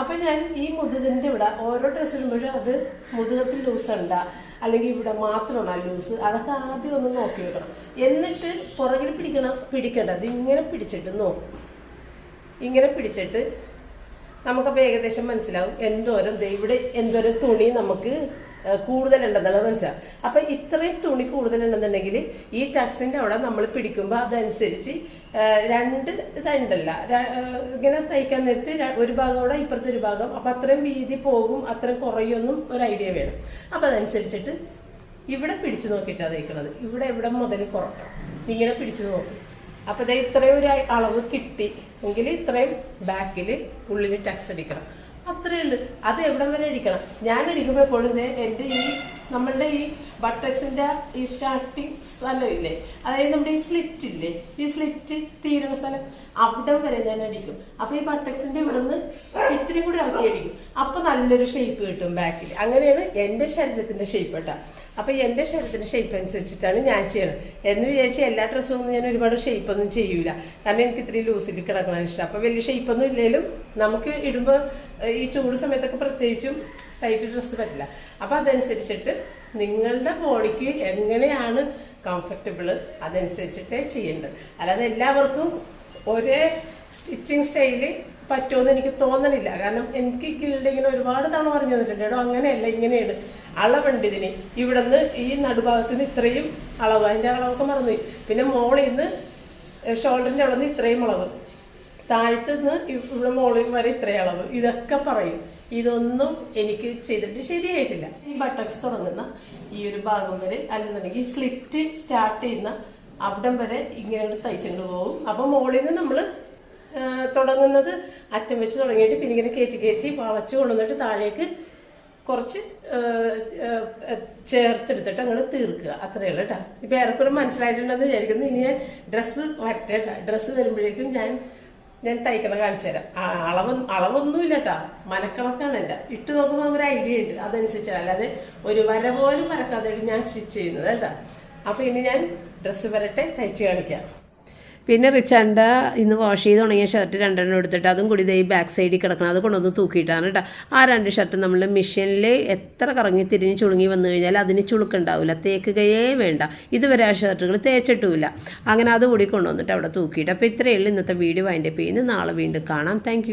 അപ്പൊ ഞാൻ ഈ മുതുകിന്റെ ഇവിടെ ഓരോ ഡ്രസ്സ് ഇടുമ്പോഴും അത് മുതുകത്തിൽ ലൂസ് ഉണ്ട അല്ലെങ്കിൽ ഇവിടെ മാത്രമാണ് ലൂസ് അതൊക്കെ ആദ്യം ഒന്ന് നോക്കി വെക്കണം. എന്നിട്ട് പുറകിൽ പിടിക്കണം പിടിക്കേണ്ടത് ഇങ്ങനെ പിടിച്ചിട്ട് നോക്കും. ഇങ്ങനെ പിടിച്ചിട്ട് നമുക്കപ്പോൾ ഏകദേശം മനസ്സിലാവും എന്തോരം ഇവിടെ എന്തോരം തുണി നമുക്ക് കൂടുതലുണ്ടെന്നുള്ളത് മനസ്സിലാവും. അപ്പം ഇത്രയും തുണി കൂടുതലുണ്ടെന്നുണ്ടെങ്കിൽ ഈ ടക്സിന്റെ അവിടെ നമ്മൾ പിടിക്കുമ്പോൾ അതനുസരിച്ച് രണ്ട് ഇതുണ്ടല്ല. ഇങ്ങനെ തയ്ക്കാൻ നേരത്ത് ഒരു ഭാഗം അവിടെ ഇപ്പുറത്തെ ഒരു ഭാഗം. അപ്പം അത്രയും വീതി പോകും അത്രയും കുറയൊന്നും ഒരു ഐഡിയ വേണം. അപ്പം അതനുസരിച്ചിട്ട് ഇവിടെ പിടിച്ചു നോക്കിയിട്ടാണ് തയ്ക്കുന്നത് ഇവിടെ ഇവിടെ മുതൽ കുറക്കണം. ഇങ്ങനെ പിടിച്ചു നോക്കും. അപ്പൊ ദേ ഇത്രയും ഒരു അളവ് കിട്ടി എങ്കിൽ ഇത്രയും ബാക്കിൽ ഉള്ളിൽ ടക്സ് അടിക്കണം. അത്രേ ഉള്ളു. അത് എവിടം വരെ അടിക്കണം? ഞാൻ അടിക്കുമ്പോൾ എപ്പോഴും എന്റെ ഈ നമ്മളുടെ ഈ ബട്ടക്സിന്റെ ഈ സ്റ്റാർട്ടിങ് സ്ഥലം ഇല്ലേ? അതായത് നമ്മുടെ ഈ സ്ലിറ്റ് ഇല്ലേ? ഈ സ്ലിറ്റ് തീരുന്ന സ്ഥലം അവിടം വരെ ഞാൻ അടിക്കും. അപ്പൊ ഈ ബട്ടക്സിന്റെ ഇവിടെ നിന്ന് ഇത്രയും കൂടി ഇറക്കി അടിക്കും. അപ്പൊ നല്ലൊരു ഷേപ്പ് കിട്ടും ബാക്കിൽ അങ്ങനെയാണ് എന്റെ ശരീരത്തിന്റെ ഷേപ്പ് കേട്ടോ. അപ്പൊ എന്റെ ശരീരത്തിന്റെ ഷേപ്പ് അനുസരിച്ചിട്ടാണ് ഞാൻ ചെയ്യണത്. എന്ന് വിചാരിച്ച് എല്ലാ ഡ്രസ്സും ഒന്നും ഞാൻ ഒരുപാട് ഷേപ്പ് ഒന്നും ചെയ്യൂല. കാരണം എനിക്ക് ഇത്തിരി ലൂസിൽ കിടക്കണം ഇഷ്ടം. അപ്പൊ വലിയ ഷേപ്പ് ഒന്നും ഇല്ലെങ്കിലും നമുക്ക് ഇടുമ്പോൾ ഈ ചൂട് സമയത്തൊക്കെ പ്രത്യേകിച്ചും ടൈറ്റ് ഡ്രസ്സ് പറ്റില്ല. അപ്പൊ അതനുസരിച്ചിട്ട് നിങ്ങളുടെ ബോഡിക്ക് എങ്ങനെയാണ് കംഫർട്ടബിൾ അതനുസരിച്ചിട്ടേ ചെയ്യേണ്ടത്. അല്ലാതെ എല്ലാവർക്കും ഒരേ സ്റ്റിച്ചിങ് സ്റ്റൈൽ പറ്റുമെന്ന് എനിക്ക് തോന്നലില്ല. കാരണം എനിക്ക് ഗിൽഡ് ഇങ്ങനെ ഒരുപാട് തവണ പറഞ്ഞു തന്നിട്ടുണ്ട്. എടോ അങ്ങനെയല്ല ഇങ്ങനെയാണ്. അളവുണ്ട് ഇതിന്. ഇവിടെ നിന്ന് ഈ നടുഭാഗത്ത് നിന്ന് ഇത്രയും അളവ്. അതിന്റെ അളവൊക്കെ മറന്നു പിന്നെ മോളിൽ നിന്ന് ഷോൾഡറിന്റെ അവിടെ നിന്ന് ഇത്രയും അളവ്. താഴത്തു നിന്ന് ഇവിടെ മോളിൽ വരെ ഇത്രയും അളവ്. ഇതൊക്കെ പറയും. ഇതൊന്നും എനിക്ക് ചെയ്തിട്ട് ശരിയായിട്ടില്ല. ഈ ബട്ടക്സ് തുടങ്ങുന്ന ഈ ഒരു ഭാഗം വരെ അല്ലെന്നുണ്ടെങ്കിൽ സ്ലിറ്റ് സ്റ്റാർട്ട് ചെയ്യുന്ന അവിടം വരെ ഇങ്ങനെ തയ്ച്ചുകൊണ്ട് പോകും അപ്പോൾ മോളിൽ നിന്ന് നമ്മൾ തുടങ്ങുന്നത്. അറ്റം വെച്ച് തുടങ്ങിയിട്ട് പിന്നെ ഇങ്ങനെ കയറ്റി കയറ്റി വളച്ച് കൊണ്ടുവന്നിട്ട് താഴേക്ക് കുറച്ച് ചേർത്തെടുത്തിട്ട് അങ്ങോട്ട് തീർക്കുക. അത്രയേ ഉള്ളൂ കേട്ടോ. ഇപ്പം ഏറെക്കുറെ മനസ്സിലായിട്ടുണ്ടെന്ന് വിചാരിക്കുന്നു. ഇനി ഞാൻ ഡ്രസ്സ് വരട്ടെ കേട്ടോ. ഡ്രസ്സ് വരുമ്പോഴേക്കും ഞാൻ ഞാൻ തയ്ക്കണ കാണിച്ചു തരാം. അളവ് അളവൊന്നുമില്ല കേട്ടോ. മനക്കണക്കാണ് എന്റെ. ഇട്ട് നോക്കുമ്പോൾ ഒരു ഐഡിയ ഉണ്ട്. അതനുസരിച്ചാണ് അല്ലാതെ ഒരു വര പോലും വരക്കാതെ ഞാൻ സ്റ്റിച്ച് ചെയ്യുന്നത് കേട്ടോ. അപ്പോൾ ഇനി ഞാൻ ഡ്രസ്സ് വരട്ടെ തയ്ച്ച് കാണിക്കാം. പിന്നെ റിച്ചാണ്ട ഇന്ന് വാഷ് ചെയ്ത് ഉണങ്ങിയ ഷർട്ട് രണ്ടെണ്ണം എടുത്തിട്ട് അതും കൂടി ഈ ബാക്ക് സൈഡിൽ കിടക്കണം. അത് കൊണ്ടൊന്ന് തൂക്കിയിട്ടാണ് കേട്ടോ. ആ രണ്ട് ഷർട്ട് നമ്മൾ മെഷീനിൽ എത്ര കറങ്ങി തിരിഞ്ഞ് ചുളുങ്ങി വന്നു കഴിഞ്ഞാൽ അതിന് ചുളുക്കുണ്ടാവില്ല. തേക്കുകയേ വേണ്ട. ഇതുവരെ ആ ഷർട്ടുകൾ തേച്ചിട്ടുമില്ല. അങ്ങനെ അതുകൂടി കൊണ്ടുവന്നിട്ട് അവിടെ തൂക്കിയിട്ട്. അപ്പോൾ ഇത്രയേ ഉള്ളൂ ഇന്നത്തെ വീഡിയോ അതിന്റെ പേര് നാളെ വീണ്ടും കാണാം. താങ്ക്